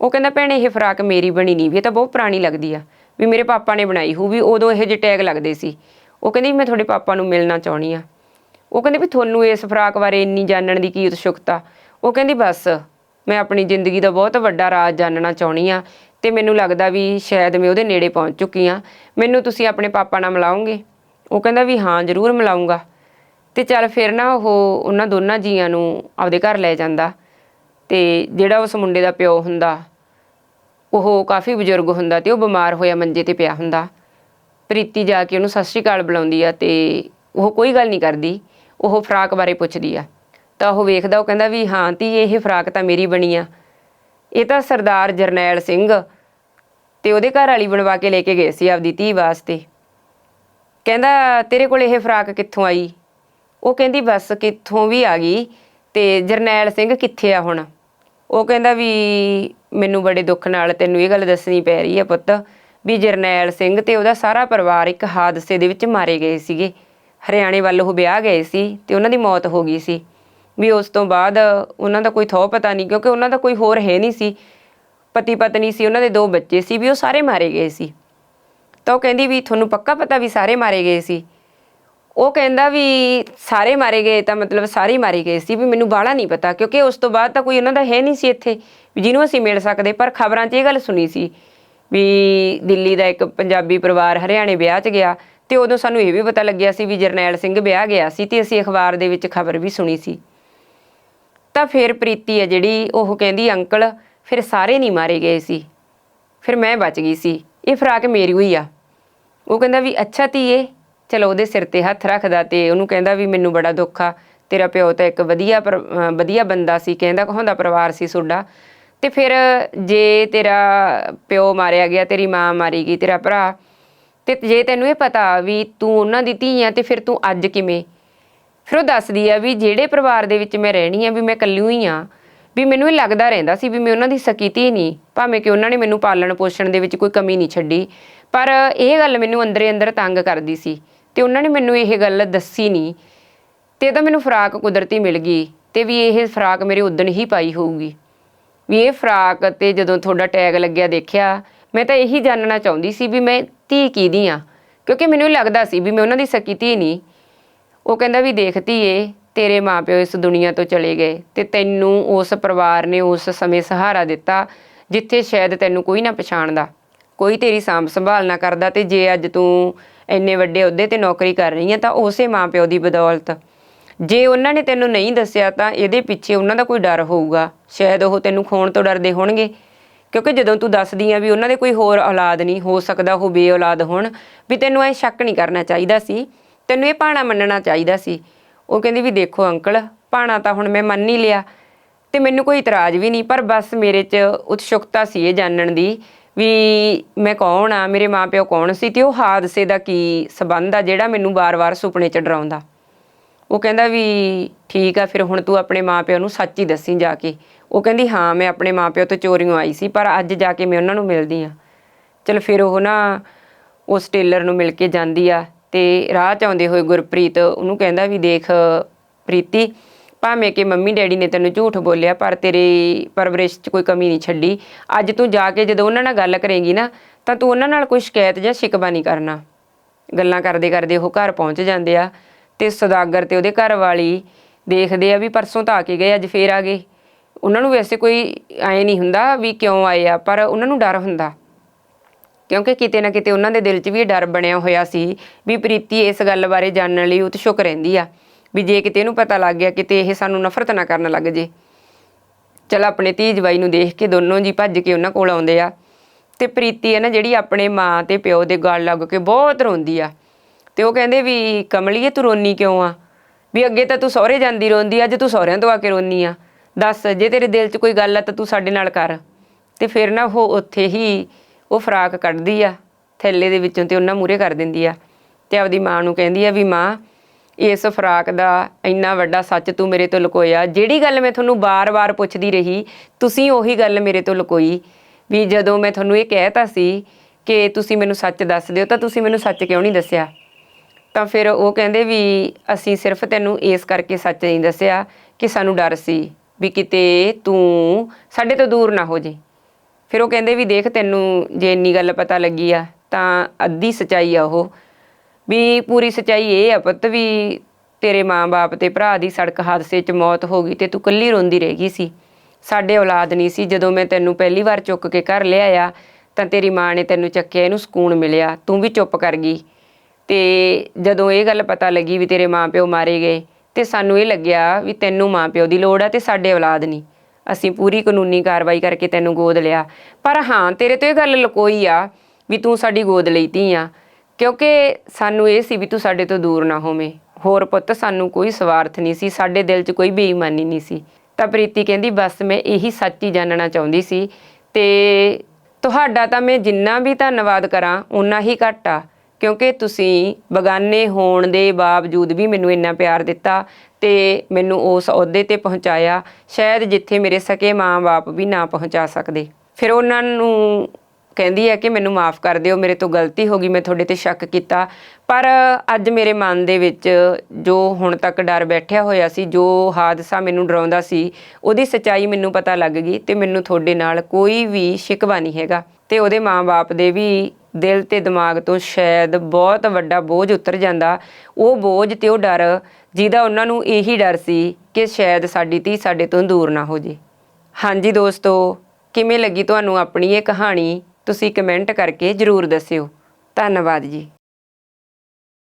ਉਹ ਕਹਿੰਦਾ, ਭੈਣੇ, ਇਹ ਫਰਾਕ ਮੇਰੀ ਬਣੀ ਨਹੀਂ ਵੀ, ਇਹ ਤਾਂ ਬਹੁਤ ਪੁਰਾਣੀ ਲੱਗਦੀ ਆ। ਵੀ ਮੇਰੇ ਪਾਪਾ ਨੇ ਬਣਾਈ ਹੋਊ, ਵੀ ਉਦੋਂ ਇਹੋ ਜਿਹੇ ਟੈਗ ਲੱਗਦੇ ਸੀ। ਉਹ ਕਹਿੰਦੀ, ਮੈਂ ਤੁਹਾਡੇ ਪਾਪਾ ਨੂੰ ਮਿਲਣਾ ਚਾਹਣੀ ਆ। ਉਹ ਕਹਿੰਦੇ, ਵੀ ਤੁਹਾਨੂੰ ਇਸ ਫਰਾਕ ਬਾਰੇ ਇੰਨੀ ਜਾਣਨ ਦੀ ਕੀ ਉਤਸੁਕਤਾ? ਉਹ ਕਹਿੰਦੀ, ਬਸ, ਮੈਂ ਆਪਣੀ ਜ਼ਿੰਦਗੀ ਦਾ ਬਹੁਤ ਵੱਡਾ ਰਾਜ਼ ਜਾਣਨਾ ਚਾਹਣੀ ਆ ਤੇ ਮੈਨੂੰ ਲੱਗਦਾ ਵੀ ਸ਼ਾਇਦ ਮੈਂ ਉਹਦੇ ਨੇੜੇ ਪਹੁੰਚ ਚੁੱਕੀ ਆ। ਮੈਨੂੰ ਤੁਸੀਂ ਆਪਣੇ ਪਾਪਾ ਨਾਲ ਮਿਲਾਓਗੇ? ਉਹ ਕਹਿੰਦਾ, ਵੀ ਹਾਂ, ਜ਼ਰੂਰ ਮਿਲਾਉਂਗਾ ਤੇ ਚੱਲ ਫਿਰ ਨਾ ਉਹ ਉਹਨਾਂ ਦੋਨਾਂ ਜੀਆਂ ਨੂੰ ਆਪਦੇ ਘਰ ਲੈ ਜਾਂਦਾ। ਤੇ ਜਿਹੜਾ ਉਸ ਮੁੰਡੇ ਦਾ ਪਿਓ ਹੁੰਦਾ, ਉਹ ਕਾਫੀ ਬਜ਼ੁਰਗ ਹੁੰਦਾ ਤੇ ਉਹ ਬਿਮਾਰ ਹੋਇਆ ਮੰਜੇ ਤੇ ਪਿਆ ਹੁੰਦਾ। ਪ੍ਰੀਤੀ ਜਾ ਕੇ ਉਹਨੂੰ ਸਤਿ ਸ਼੍ਰੀ ਅਕਾਲ ਬੁਲਾਉਂਦੀ ਆ ਤੇ ਉਹ ਕੋਈ ਗੱਲ ਨਹੀਂ ਕਰਦੀ, ਉਹ ਫਰਾਕ ਬਾਰੇ ਪੁੱਛਦੀ ਆ। ਤਾਂ ਉਹ ਵੇਖਦਾ, ਉਹ ਕਹਿੰਦਾ ਵੀ ਹਾਂ ਤੀ ਇਹ ਫਰਾਕ ਤਾਂ ਮੇਰੀ ਬਣੀ ਆ। ਇਹ ਤਾਂ ਸਰਦਾਰ ਜਰਨੈਲ ਸਿੰਘ ਤੇ ਉਹਦੇ ਘਰ ਵਾਲੀ ਬਣਵਾ ਕੇ ਲੈ ਕੇ ਗਏ ਸੀ ਆਪਦੀ ਧੀ ਵਾਸਤੇ। ਕਹਿੰਦਾ, ਤੇਰੇ ਕੋਲ ਇਹ ਫਰਾਕ ਕਿੱਥੋਂ ਆਈ? ਉਹ ਕਹਿੰਦੀ ਬਸ ਕਿੱਥੋਂ ਵੀ ਆ ਗਈ ਤੇ ਜਰਨੈਲ ਸਿੰਘ ਕਿੱਥੇ ਆ ਹੁਣ? ਉਹ ਕਹਿੰਦਾ ਵੀ ਮੈਨੂੰ ਬੜੇ ਦੁੱਖ ਨਾਲ ਤੈਨੂੰ ਇਹ ਗੱਲ ਦੱਸਣੀ ਪੈ ਰਹੀ ਆ ਪੁੱਤ ਵੀ ਜਰਨੈਲ ਸਿੰਘ ਤੇ ਉਹਦਾ ਸਾਰਾ ਪਰਿਵਾਰ ਇੱਕ ਹਾਦਸੇ ਦੇ ਵਿੱਚ ਮਾਰੇ ਗਏ ਸੀਗੇ। ਹਰਿਆਣੇ ਵੱਲ ਉਹ ਵਿਆਹ ਗਏ ਸੀ ਤੇ ਉਹਨਾਂ ਦੀ ਮੌਤ ਹੋ ਗਈ ਸੀ। ਵੀ ਉਸ ਤੋਂ ਬਾਅਦ ਉਹਨਾਂ ਦਾ ਕੋਈ ਥੋ ਪਤਾ ਨਹੀਂ ਕਿਉਂਕਿ ਉਹਨਾਂ ਦਾ ਕੋਈ ਹੋਰ ਹੈ ਨਹੀਂ ਸੀ। ਪਤੀ ਪਤਨੀ ਸੀ, ਉਹਨਾਂ ਦੇ ਦੋ ਬੱਚੇ ਸੀ ਵੀ ਉਹ ਸਾਰੇ ਮਾਰੇ ਗਏ ਸੀ। ਤਾਂ ਉਹ ਕਹਿੰਦੀ ਵੀ ਤੁਹਾਨੂੰ ਪੱਕਾ ਪਤਾ ਵੀ ਸਾਰੇ ਮਾਰੇ ਗਏ ਸੀ। ਉਹ ਕਹਿੰਦਾ ਵੀ ਸਾਰੇ ਮਾਰੇ ਗਏ, ਤਾਂ ਮਤਲਬ ਸਾਰੇ ਹੀ ਮਾਰੇ ਗਏ ਸੀ, ਵੀ ਮੈਨੂੰ ਬਾਹਲਾ ਨਹੀਂ ਪਤਾ, ਕਿਉਂਕਿ ਉਸ ਤੋਂ ਬਾਅਦ ਤਾਂ ਕੋਈ ਉਹਨਾਂ ਦਾ ਹੈ ਨਹੀਂ ਸੀ ਇੱਥੇ, ਵੀ ਜਿਹਨੂੰ ਅਸੀਂ ਮਿਲ ਸਕਦੇ, ਪਰ ਖਬਰਾਂ 'ਚ ਇਹ ਗੱਲ ਸੁਣੀ ਸੀ, ਵੀ ਦਿੱਲੀ ਦਾ ਇੱਕ ਪੰਜਾਬੀ ਪਰਿਵਾਰ ਹਰਿਆਣੇ ਵਿਆਹ 'ਚ ਗਿਆ, ਤੇ ਉਦੋਂ ਸਾਨੂੰ ਇਹ ਵੀ ਪਤਾ ਲੱਗਿਆ ਸੀ ਵੀ ਜਰਨੈਲ ਸਿੰਘ ਵਿਆਹ ਗਿਆ ਸੀ, ਤੇ ਅਸੀਂ ਅਖਬਾਰ ਦੇ ਵਿੱਚ ਖਬਰ ਵੀ ਸੁਣੀ ਸੀ। ਤਾਂ ਫਿਰ ਪ੍ਰੀਤੀ ਹੈ ਜਿਹੜੀ, ਉਹ ਕਹਿੰਦੀ, ਅੰਕਲ, ਫਿਰ ਸਾਰੇ ਨਹੀਂ ਮਾਰੇ ਗਏ ਸੀ, ਫਿਰ ਮੈਂ ਬਚ ਗਈ ਸੀ, ਇਹ ਫਰਾਕ ਮੇਰੀ ਹੋਈ ਆ। ਉਹ ਕਹਿੰਦਾ ਵੀ, ਅੱਛਾ ਧੀਏ ਚਲੋ ਉਹਦੇ ਸਿਰ ਤੇ ਹੱਥ ਰੱਖਦਾ ਤੇ ਉਹਨੂੰ ਕਹਿੰਦਾ ਵੀ ਮੈਨੂੰ ਬੜਾ ਦੁੱਖ ਆ, ਤੇਰਾ ਪਿਓ ਤਾਂ ਇੱਕ ਵਧੀਆ ਪਰ- ਵਧੀਆ ਬੰਦਾ ਸੀ, ਕਹਿੰਦਾ ਕਹਾਉਂਦਾ ਪਰਿਵਾਰ ਸੀ ਤੁਹਾਡਾ? ਤੇ ਫਿਰ ਜੇ ਤੇਰਾ ਪਿਓ ਮਾਰਿਆ ਗਿਆ, ਤੇਰੀ ਮਾਂ ਮਾਰੀ ਗਈ, ਤੇਰਾ ਭਰਾ, ਤੇ ਜੇ ਤੈਨੂੰ ਇਹ ਪਤਾ ਵੀ ਤੂੰ ਉਹਨਾਂ ਦੀ ਧੀ ਆ ਤੇ ਫਿਰ ਤੂੰ ਅੱਜ ਕਿਵੇਂ? ਫਿਰ ਉਹ ਦੱਸਦੀ ਆ ਵੀ ਜਿਹੜੇ ਪਰਿਵਾਰ ਦੇ ਵਿੱਚ ਮੈਂ ਰਹਿਣੀ ਆ ਵੀ ਮੈਂ ਇਕੱਲੀ ਹੀ ਆ, ਵੀ ਮੈਨੂੰ ਇਹ ਲੱਗਦਾ ਰਹਿੰਦਾ ਸੀ ਵੀ ਮੈਂ ਉਹਨਾਂ ਦੀ ਸਕੀ ਧੀ ਨਹੀਂ, ਭਾਵੇਂ ਕਿ ਉਹਨਾਂ ਨੇ ਮੈਨੂੰ ਪਾਲਣ ਪੋਸ਼ਣ ਦੇ ਵਿੱਚ ਕੋਈ ਕਮੀ ਨਹੀਂ ਛੱਡੀ, ਪਰ ਇਹ ਗੱਲ ਮੈਨੂੰ ਅੰਦਰੇ ਅੰਦਰ ਤੰਗ ਕਰਦੀ ਸੀ। ਤੇ ਉਹਨਾਂ ਨੇ ਮੈਨੂੰ ਇਹ ਗੱਲ ਦੱਸੀ ਨਹੀਂ। ਤੇ ਤਾਂ ਮੈਨੂੰ ਫਰਾਕ ਕੁਦਰਤੀ ਮਿਲ ਗਈ ਤੇ ਵੀ ਇਹ ਫਰਾਕ ਮੇਰੇ ਉਦਣ ਹੀ ਪਾਈ ਹੋਊਗੀ। ਵੀ ਇਹ ਫਰਾਕ ਤੇ ਜਦੋਂ ਤੁਹਾਡਾ ਟੈਗ ਲੱਗਿਆ ਦੇਖਿਆ, ਮੈਂ ਤਾਂ ਇਹੀ ਜਾਣਨਾ ਚਾਹੁੰਦੀ ਸੀ ਵੀ ਮੈਂ ਧੀ ਕਿਹਦੀ ਆ। ਕਿਉਂਕਿ ਮੈਨੂੰ ਲੱਗਦਾ ਸੀ ਵੀ ਮੈਂ ਉਹਨਾਂ ਦੀ ਸਕੀ ਧੀ ਨਹੀਂ। ਉਹ ਕਹਿੰਦਾ ਵੀ ਦੇਖ ਧੀਏ, ਤੇਰੇ ਮਾਪਿਓ ਇਸ ਦੁਨੀਆ ਤੋਂ ਚਲੇ ਗਏ ਤੇ ਤੈਨੂੰ ਉਸ ਪਰਿਵਾਰ ਨੇ ਉਸ ਸਮੇਂ ਸਹਾਰਾ ਦਿੱਤਾ ਜਿੱਥੇ ਸ਼ਾਇਦ ਤੈਨੂੰ ਕੋਈ ਨਾ ਪਛਾਣਦਾ। ਕੋਈ ਤੇਰੀ ਸਾਂਭ ਸੰਭਾਲ ਨਾ ਕਰਦਾ ਤੇ ਜੇ ਅੱਜ ਤੂੰ ਇੰਨੇ ਵੱਡੇ ਅਹੁਦੇ ਤੇ ਨੌਕਰੀ ਕਰ ਰਹੀ ਹੈ ਤਾਂ ਉਸੇ ਮਾਪਿਓ ਦੀ ਬਦੌਲਤ। ਜੇ ਉਹਨਾਂ ਨੇ ਤੈਨੂੰ ਨਹੀਂ ਦੱਸਿਆ ਤਾਂ ਇਹਦੇ ਪਿੱਛੇ ਉਹਨਾਂ ਦਾ ਕੋਈ ਡਰ ਹੋਊਗਾ। ਸ਼ਾਇਦ ਉਹ ਤੈਨੂੰ ਖੋਣ ਤੋਂ ਡਰਦੇ ਹੋਣਗੇ। ਕਿਉਂਕਿ ਜਦੋਂ ਤੂੰ ਦੱਸਦੀ ਆ ਵੀ ਉਹਨਾਂ ਦੇ ਕੋਈ ਹੋਰ ਔਲਾਦ ਨਹੀਂ, ਹੋ ਸਕਦਾ ਉਹ ਬੇ ਔਲਾਦ ਹੋਣ, ਵੀ ਤੈਨੂੰ ਐ ਸ਼ੱਕ ਨਹੀਂ ਕਰਨਾ ਚਾਹੀਦਾ ਸੀ। ਤੈਨੂੰ ਇਹ ਭਾਣਾ ਮੰਨਣਾ ਚਾਹੀਦਾ ਸੀ। ਉਹ ਕਹਿੰਦੀ ਵੀ ਦੇਖੋ ਅੰਕਲ ਭਾਣਾ ਤਾਂ ਹੁਣ ਮੈਂ ਮੰਨ ਹੀ ਲਿਆ। ਤੇ ਮੈਨੂੰ ਕੋਈ ਇਤਰਾਜ਼ ਵੀ ਨਹੀਂ, ਪਰ ਬਸ ਮੇਰੇ 'ਚ ਉਤਸੁਕਤਾ ਸੀ ਇਹ ਜਾਣਨ ਦੀ ਵੀ ਮੈਂ ਕੌਣ ਆ, ਮੇਰੇ ਮਾਪਿਓ ਕੌਣ ਸੀ ਤੇ ਉਹ ਹਾਦਸੇ ਦਾ ਕੀ ਸਬੰਧ ਆ ਜਿਹੜਾ ਮੈਨੂੰ ਵਾਰ-ਵਾਰ ਸੁਪਨੇ 'ਚ ਡਰਾਉਂਦਾ। ਉਹ ਕਹਿੰਦਾ ਵੀ ਠੀਕ ਆ, ਫਿਰ ਹੁਣ ਤੂੰ ਆਪਣੇ ਮਾਪਿਆਂ ਨੂੰ ਸੱਚ ਹੀ ਦੱਸੀ ਜਾ ਕੇ। ਉਹ ਕਹਿੰਦੀ, ਹਾਂ, ਮੈਂ ਆਪਣੇ ਮਾਪਿਆਂ ਤੋਂ ਚੋਰੀਆਂ ਆਈ ਸੀ, ਪਰ ਅੱਜ ਜਾ ਕੇ ਮੈਂ ਉਹਨਾਂ ਨੂੰ ਮਿਲਦੀ ਆ ਚਲ ਫਿਰ ਉਹ ਨਾ ਉਸ ਟੇਲਰ ਨੂੰ ਮਿਲ ਕੇ ਜਾਂਦੀ ਆ ਤੇ ਰਾਹ ਚ ਆਉਂਦੇ ਹੋਏ ਗੁਰਪ੍ਰੀਤ ਉਹਨੂੰ ਕਹਿੰਦਾ ਵੀ ਦੇਖ ਪ੍ਰੀਤੀ ਭਾਵੇਂ ਕਿ ਮੰਮੀ ਡੈਡੀ ਨੇ ਤੈਨੂੰ ਝੂਠ ਬੋਲਿਆ, ਪਰ ਤੇਰੀ ਪਰਵਰਿਸ਼ 'ਚ ਕੋਈ ਕਮੀ ਨਹੀਂ ਛੱਡੀ। ਅੱਜ ਤੂੰ ਜਾ ਕੇ ਜਦੋਂ ਉਹਨਾਂ ਨਾਲ ਗੱਲ ਕਰੇਂਗੀ ਨਾ, ਤਾਂ ਤੂੰ ਉਹਨਾਂ ਨਾਲ ਕੋਈ ਸ਼ਿਕਾਇਤ ਜਾਂ ਸ਼ਿਕਵਾ ਨਹੀਂ ਕਰਨਾ। ਗੱਲਾਂ ਕਰਦੇ ਕਰਦੇ ਉਹ ਘਰ ਪਹੁੰਚ ਜਾਂਦੇ ਆ ਤੇ ਸਦਾਗਰ ਤੇ ਉਹਦੇ ਘਰ ਵਾਲੀ ਦੇਖਦੇ ਆ ਵੀ ਪਰਸੋਂ ਤਾਂ ਆ ਕੇ ਗਏ, ਅੱਜ ਫੇਰ ਆ ਗਏ। ਉਹਨਾਂ ਨੂੰ ਵੈਸੇ ਕੋਈ ਐ ਨਹੀਂ ਹੁੰਦਾ ਵੀ ਕਿਉਂ ਆਏ ਆ, ਪਰ ਉਹਨਾਂ ਨੂੰ ਡਰ ਹੁੰਦਾ। ਕਿਉਂਕਿ ਕਿਤੇ ਨਾ ਕਿਤੇ ਉਹਨਾਂ ਦੇ ਦਿਲ 'ਚ ਵੀ ਇਹ ਡਰ ਬਣਿਆ ਹੋਇਆ ਸੀ ਵੀ ਪ੍ਰੀਤੀ ਇਸ ਗੱਲ ਬਾਰੇ ਜਾਣਨ ਲਈ ਉਤਸ਼ੁਕ ਰਹਿੰਦੀ ਆ। ਵੀ ਜੇ ਕਿਤੇ ਇਹਨੂੰ ਪਤਾ ਲੱਗ ਗਿਆ, ਕਿਤੇ ਇਹ ਸਾਨੂੰ ਨਫ਼ਰਤ ਨਾ ਕਰਨ ਲੱਗ ਜੇ। ਚਲ ਆਪਣੇ ਧੀ ਜਵਾਈ ਨੂੰ ਦੇਖ ਕੇ ਦੋਨੋਂ ਜੀ ਭੱਜ ਕੇ ਉਹਨਾਂ ਕੋਲ ਆਉਂਦੇ ਆ। ਤੇ ਪ੍ਰੀਤੀ ਹੈ ਨਾ ਜਿਹੜੀ ਆਪਣੇ ਮਾਂ ਤੇ ਪਿਓ ਦੇ ਗਲ ਲੱਗ ਕੇ ਬਹੁਤ ਰੋਂਦੀ ਆ। ਤੇ ਉਹ ਕਹਿੰਦੇ ਵੀ ਕਮਲੀਏ ਤੂੰ ਰੋਨੀ ਕਿਉਂ ਆ? ਵੀ ਅੱਗੇ ਤਾਂ ਤੂੰ ਸਹੁਰੇ ਜਾਂਦੀ ਰੋਂਦੀ ਅੱਜ ਤੂੰ ਸਹੁਰਿਆਂ ਤੋਂ ਆ ਕੇ ਰੋਨੀ ਆ। ਦੱਸ, ਜੇ ਤੇਰੇ ਦਿਲ 'ਚ ਕੋਈ ਗੱਲ ਆ ਤਾਂ ਤੂੰ ਸਾਡੇ ਨਾਲ ਕਰ। ਤੇ ਫਿਰ ਨਾ ਉਹ ਉੱਥੇ ਹੀ ਉਹ ਫਰਾਕ ਕੱਢਦੀ ਆ, ਥੈਲੇ ਦੇ ਵਿੱਚੋਂ ਤੇ ਉਹਨਾਂ ਮੂਰੇ ਕਰ ਦਿੰਦੀ ਆ। ਤੇ ਆਪਦੀ ਮਾਂ ਨੂੰ ਕਹਿੰਦੀ ਆ ਵੀ, ਮਾਂ ਇਸ ਫਰਾਕ ਦਾ ਇੰਨਾ ਵੱਡਾ ਸੱਚ ਤੂੰ ਮੇਰੇ ਤੋਂ ਲੁਕੋਇਆ। ਜਿਹੜੀ ਗੱਲ ਮੈਂ ਤੁਹਾਨੂੰ ਬਾਰ-ਬਾਰ ਪੁੱਛਦੀ ਰਹੀ, ਤੁਸੀਂ ਉਹੀ ਗੱਲ ਮੇਰੇ ਤੋਂ ਲੁਕੋਈ। ਵੀ ਜਦੋਂ ਮੈਂ ਤੁਹਾਨੂੰ ਇਹ ਕਹਿਤਾ ਸੀ ਕਿ ਤੁਸੀਂ ਮੈਨੂੰ ਸੱਚ ਦੱਸ ਦਿਓ, ਤਾਂ ਤੁਸੀਂ ਮੈਨੂੰ ਸੱਚ ਕਿਉਂ ਨਹੀਂ ਦੱਸਿਆ? ਤਾਂ ਫਿਰ ਉਹ ਕਹਿੰਦੇ ਵੀ ਅਸੀਂ ਸਿਰਫ ਤੈਨੂੰ ਇਸ ਕਰਕੇ ਸੱਚ ਨਹੀਂ ਦੱਸਿਆ ਕਿ ਸਾਨੂੰ ਡਰ ਸੀ ਵੀ ਕਿਤੇ ਤੂੰ ਸਾਡੇ ਤੋਂ ਦੂਰ ਨਾ ਹੋ ਜੇ ਫਿਰ ਉਹ ਕਹਿੰਦੇ ਵੀ ਦੇਖ ਤੈਨੂੰ ਜੇ ਇੰਨੀ ਗੱਲ ਪਤਾ ਲੱਗੀ ਆ, ਤਾਂ ਅੱਧੀ ਸਚਾਈ ਆ ਉਹ। ਵੀ ਪੂਰੀ ਸਚਾਈ ਇਹ ਆ ਪੁੱਤ ਵੀ ਤੇਰੇ ਮਾਂ-ਬਾਪ ਤੇ ਭਰਾ ਦੀ ਸੜਕ ਹਾਦਸੇ 'ਚ ਮੌਤ ਹੋ ਗਈ ਤੇ ਤੂੰ ਕੱਲੀ ਰੋਂਦੀ ਰਹਿ ਗਈ ਸੀ। ਸਾਡੇ ਔਲਾਦ ਨਹੀਂ ਸੀ। ਜਦੋਂ ਮੈਂ ਤੈਨੂੰ ਪਹਿਲੀ ਵਾਰ ਚੁੱਕ ਕੇ ਘਰ ਲਿਆਇਆ, ਤਾਂ ਤੇਰੀ ਮਾਂ ਨੇ ਤੈਨੂੰ ਚੱਕਿਆ, ਇਹਨੂੰ ਸਕੂਨ ਮਿਲਿਆ। ਤੂੰ ਵੀ ਚੁੱਪ ਕਰ ਗਈ। ਤੇ ਜਦੋਂ ਇਹ ਗੱਲ ਪਤਾ ਲੱਗੀ ਵੀ ਤੇਰੇ ਮਾਂ ਪਿਓ ਮਾਰੇ ਗਏ, ਤੇ ਸਾਨੂੰ ਇਹ ਲੱਗਿਆ ਵੀ ਤੈਨੂੰ ਮਾਂ ਪਿਓ ਦੀ ਲੋੜ ਆ ਤੇ ਸਾਡੇ ਔਲਾਦ ਨਹੀਂ। ਅਸੀਂ ਪੂਰੀ ਕਾਨੂੰਨੀ ਕਾਰਵਾਈ ਕਰਕੇ ਤੈਨੂੰ ਗੋਦ ਲਿਆ। ਪਰ ਹਾਂ, ਤੇਰੇ ਤੋਂ ਇਹ ਗੱਲ ਲਕੋਈ ਆ ਵੀ ਤੂੰ ਸਾਡੀ ਗੋਦ ਲਈ ਧੀ ਆ। ਕਿਉਂਕਿ ਸਾਨੂੰ ਇਹ ਸੀ ਵੀ ਤੂੰ ਸਾਡੇ ਤੋਂ ਦੂਰ ਨਾ ਹੋਵੇਂ। ਹੋਰ ਪੁੱਤ, ਸਾਨੂੰ ਕੋਈ ਸਵਾਰਥ ਨਹੀਂ ਸੀ, ਸਾਡੇ ਦਿਲ 'ਚ ਕੋਈ ਬੇਈਮਾਨੀ ਨਹੀਂ ਸੀ। ਤਾਂ ਪ੍ਰੀਤੀ ਕਹਿੰਦੀ, ਬਸ ਮੈਂ ਇਹੀ ਸੱਚ ਹੀ ਜਾਣਨਾ ਚਾਹੁੰਦੀ ਸੀ ਤੇ ਤੁਹਾਡਾ ਤਾਂ ਮੈਂ ਜਿੰਨਾ ਵੀ ਧੰਨਵਾਦ ਕਰਾਂ ਉਨਾ ਹੀ ਘੱਟ ਆ। ਕਿਉਂਕਿ ਤੁਸੀਂ ਬਗਾਨੇ ਹੋਣ ਦੇ ਬਾਵਜੂਦ ਵੀ ਮੈਨੂੰ ਇੰਨਾ ਪਿਆਰ ਦਿੱਤਾ ਤੇ ਮੈਨੂੰ ਉਸ ਅਹੁਦੇ ਤੇ ਪਹੁੰਚਾਇਆ, ਸ਼ਾਇਦ ਜਿੱਥੇ ਮੇਰੇ ਸਕੇ ਮਾਂ-ਬਾਪ ਵੀ ਨਾ ਪਹੁੰਚਾ ਸਕਦੇ। ਫਿਰ ਉਹਨਾਂ ਨੂੰ ਕਹਿੰਦੀ ਹੈ ਕਿ ਮੈਨੂੰ ਮਾਫ ਕਰ ਦਿਓ, ਮੇਰੇ ਤੋਂ ਗਲਤੀ ਹੋ ਗਈ, ਮੈਂ ਤੁਹਾਡੇ ਤੇ ਸ਼ੱਕ ਕੀਤਾ। ਪਰ ਅੱਜ ਮੇਰੇ ਮਨ ਦੇ ਵਿੱਚ ਜੋ ਹੁਣ ਤੱਕ ਡਰ ਬੈਠਿਆ ਹੋਇਆ ਸੀ, ਜੋ ਹਾਦਸਾ ਮੈਨੂੰ ਡਰਾਉਂਦਾ ਸੀ, ਉਹਦੀ ਸਚਾਈ ਮੈਨੂੰ ਪਤਾ ਲੱਗ ਗਈ ਤੇ ਮੈਨੂੰ ਤੁਹਾਡੇ ਨਾਲ ਕੋਈ ਵੀ ਸ਼ਿਕਵਾ ਨਹੀਂ ਹੈਗਾ। ਤੇ ਉਹਦੇ ਮਾਂ-ਬਾਪ ਦੇ ਵੀ ਦਿਲ ਤੇ ਦਿਮਾਗ ਤੋਂ ਸ਼ਾਇਦ ਬਹੁਤ ਵੱਡਾ ਬੋਝ ਉਤਰ ਜਾਂਦਾ। ਉਹ ਬੋਝ ਤੇ ਉਹ ਡਰ ਜਿਹਦਾ ਉਹਨਾਂ ਨੂੰ ਇਹੀ ਡਰ ਸੀ ਕਿ ਸ਼ਾਇਦ ਸਾਡੀ ਧੀ ਸਾਡੇ ਤੋਂ ਦੂਰ ਨਾ ਹੋ ਜੇ। ਹਾਂਜੀ ਦੋਸਤੋ, ਕਿਵੇਂ ਲੱਗੀ ਤੁਹਾਨੂੰ ਆਪਣੀ ਇਹ ਕਹਾਣੀ? ਤੁਸੀਂ ਕਮੈਂਟ ਕਰਕੇ ਜਰੂਰ ਦੱਸਿਓ। ਧੰਨਵਾਦ ਜੀ।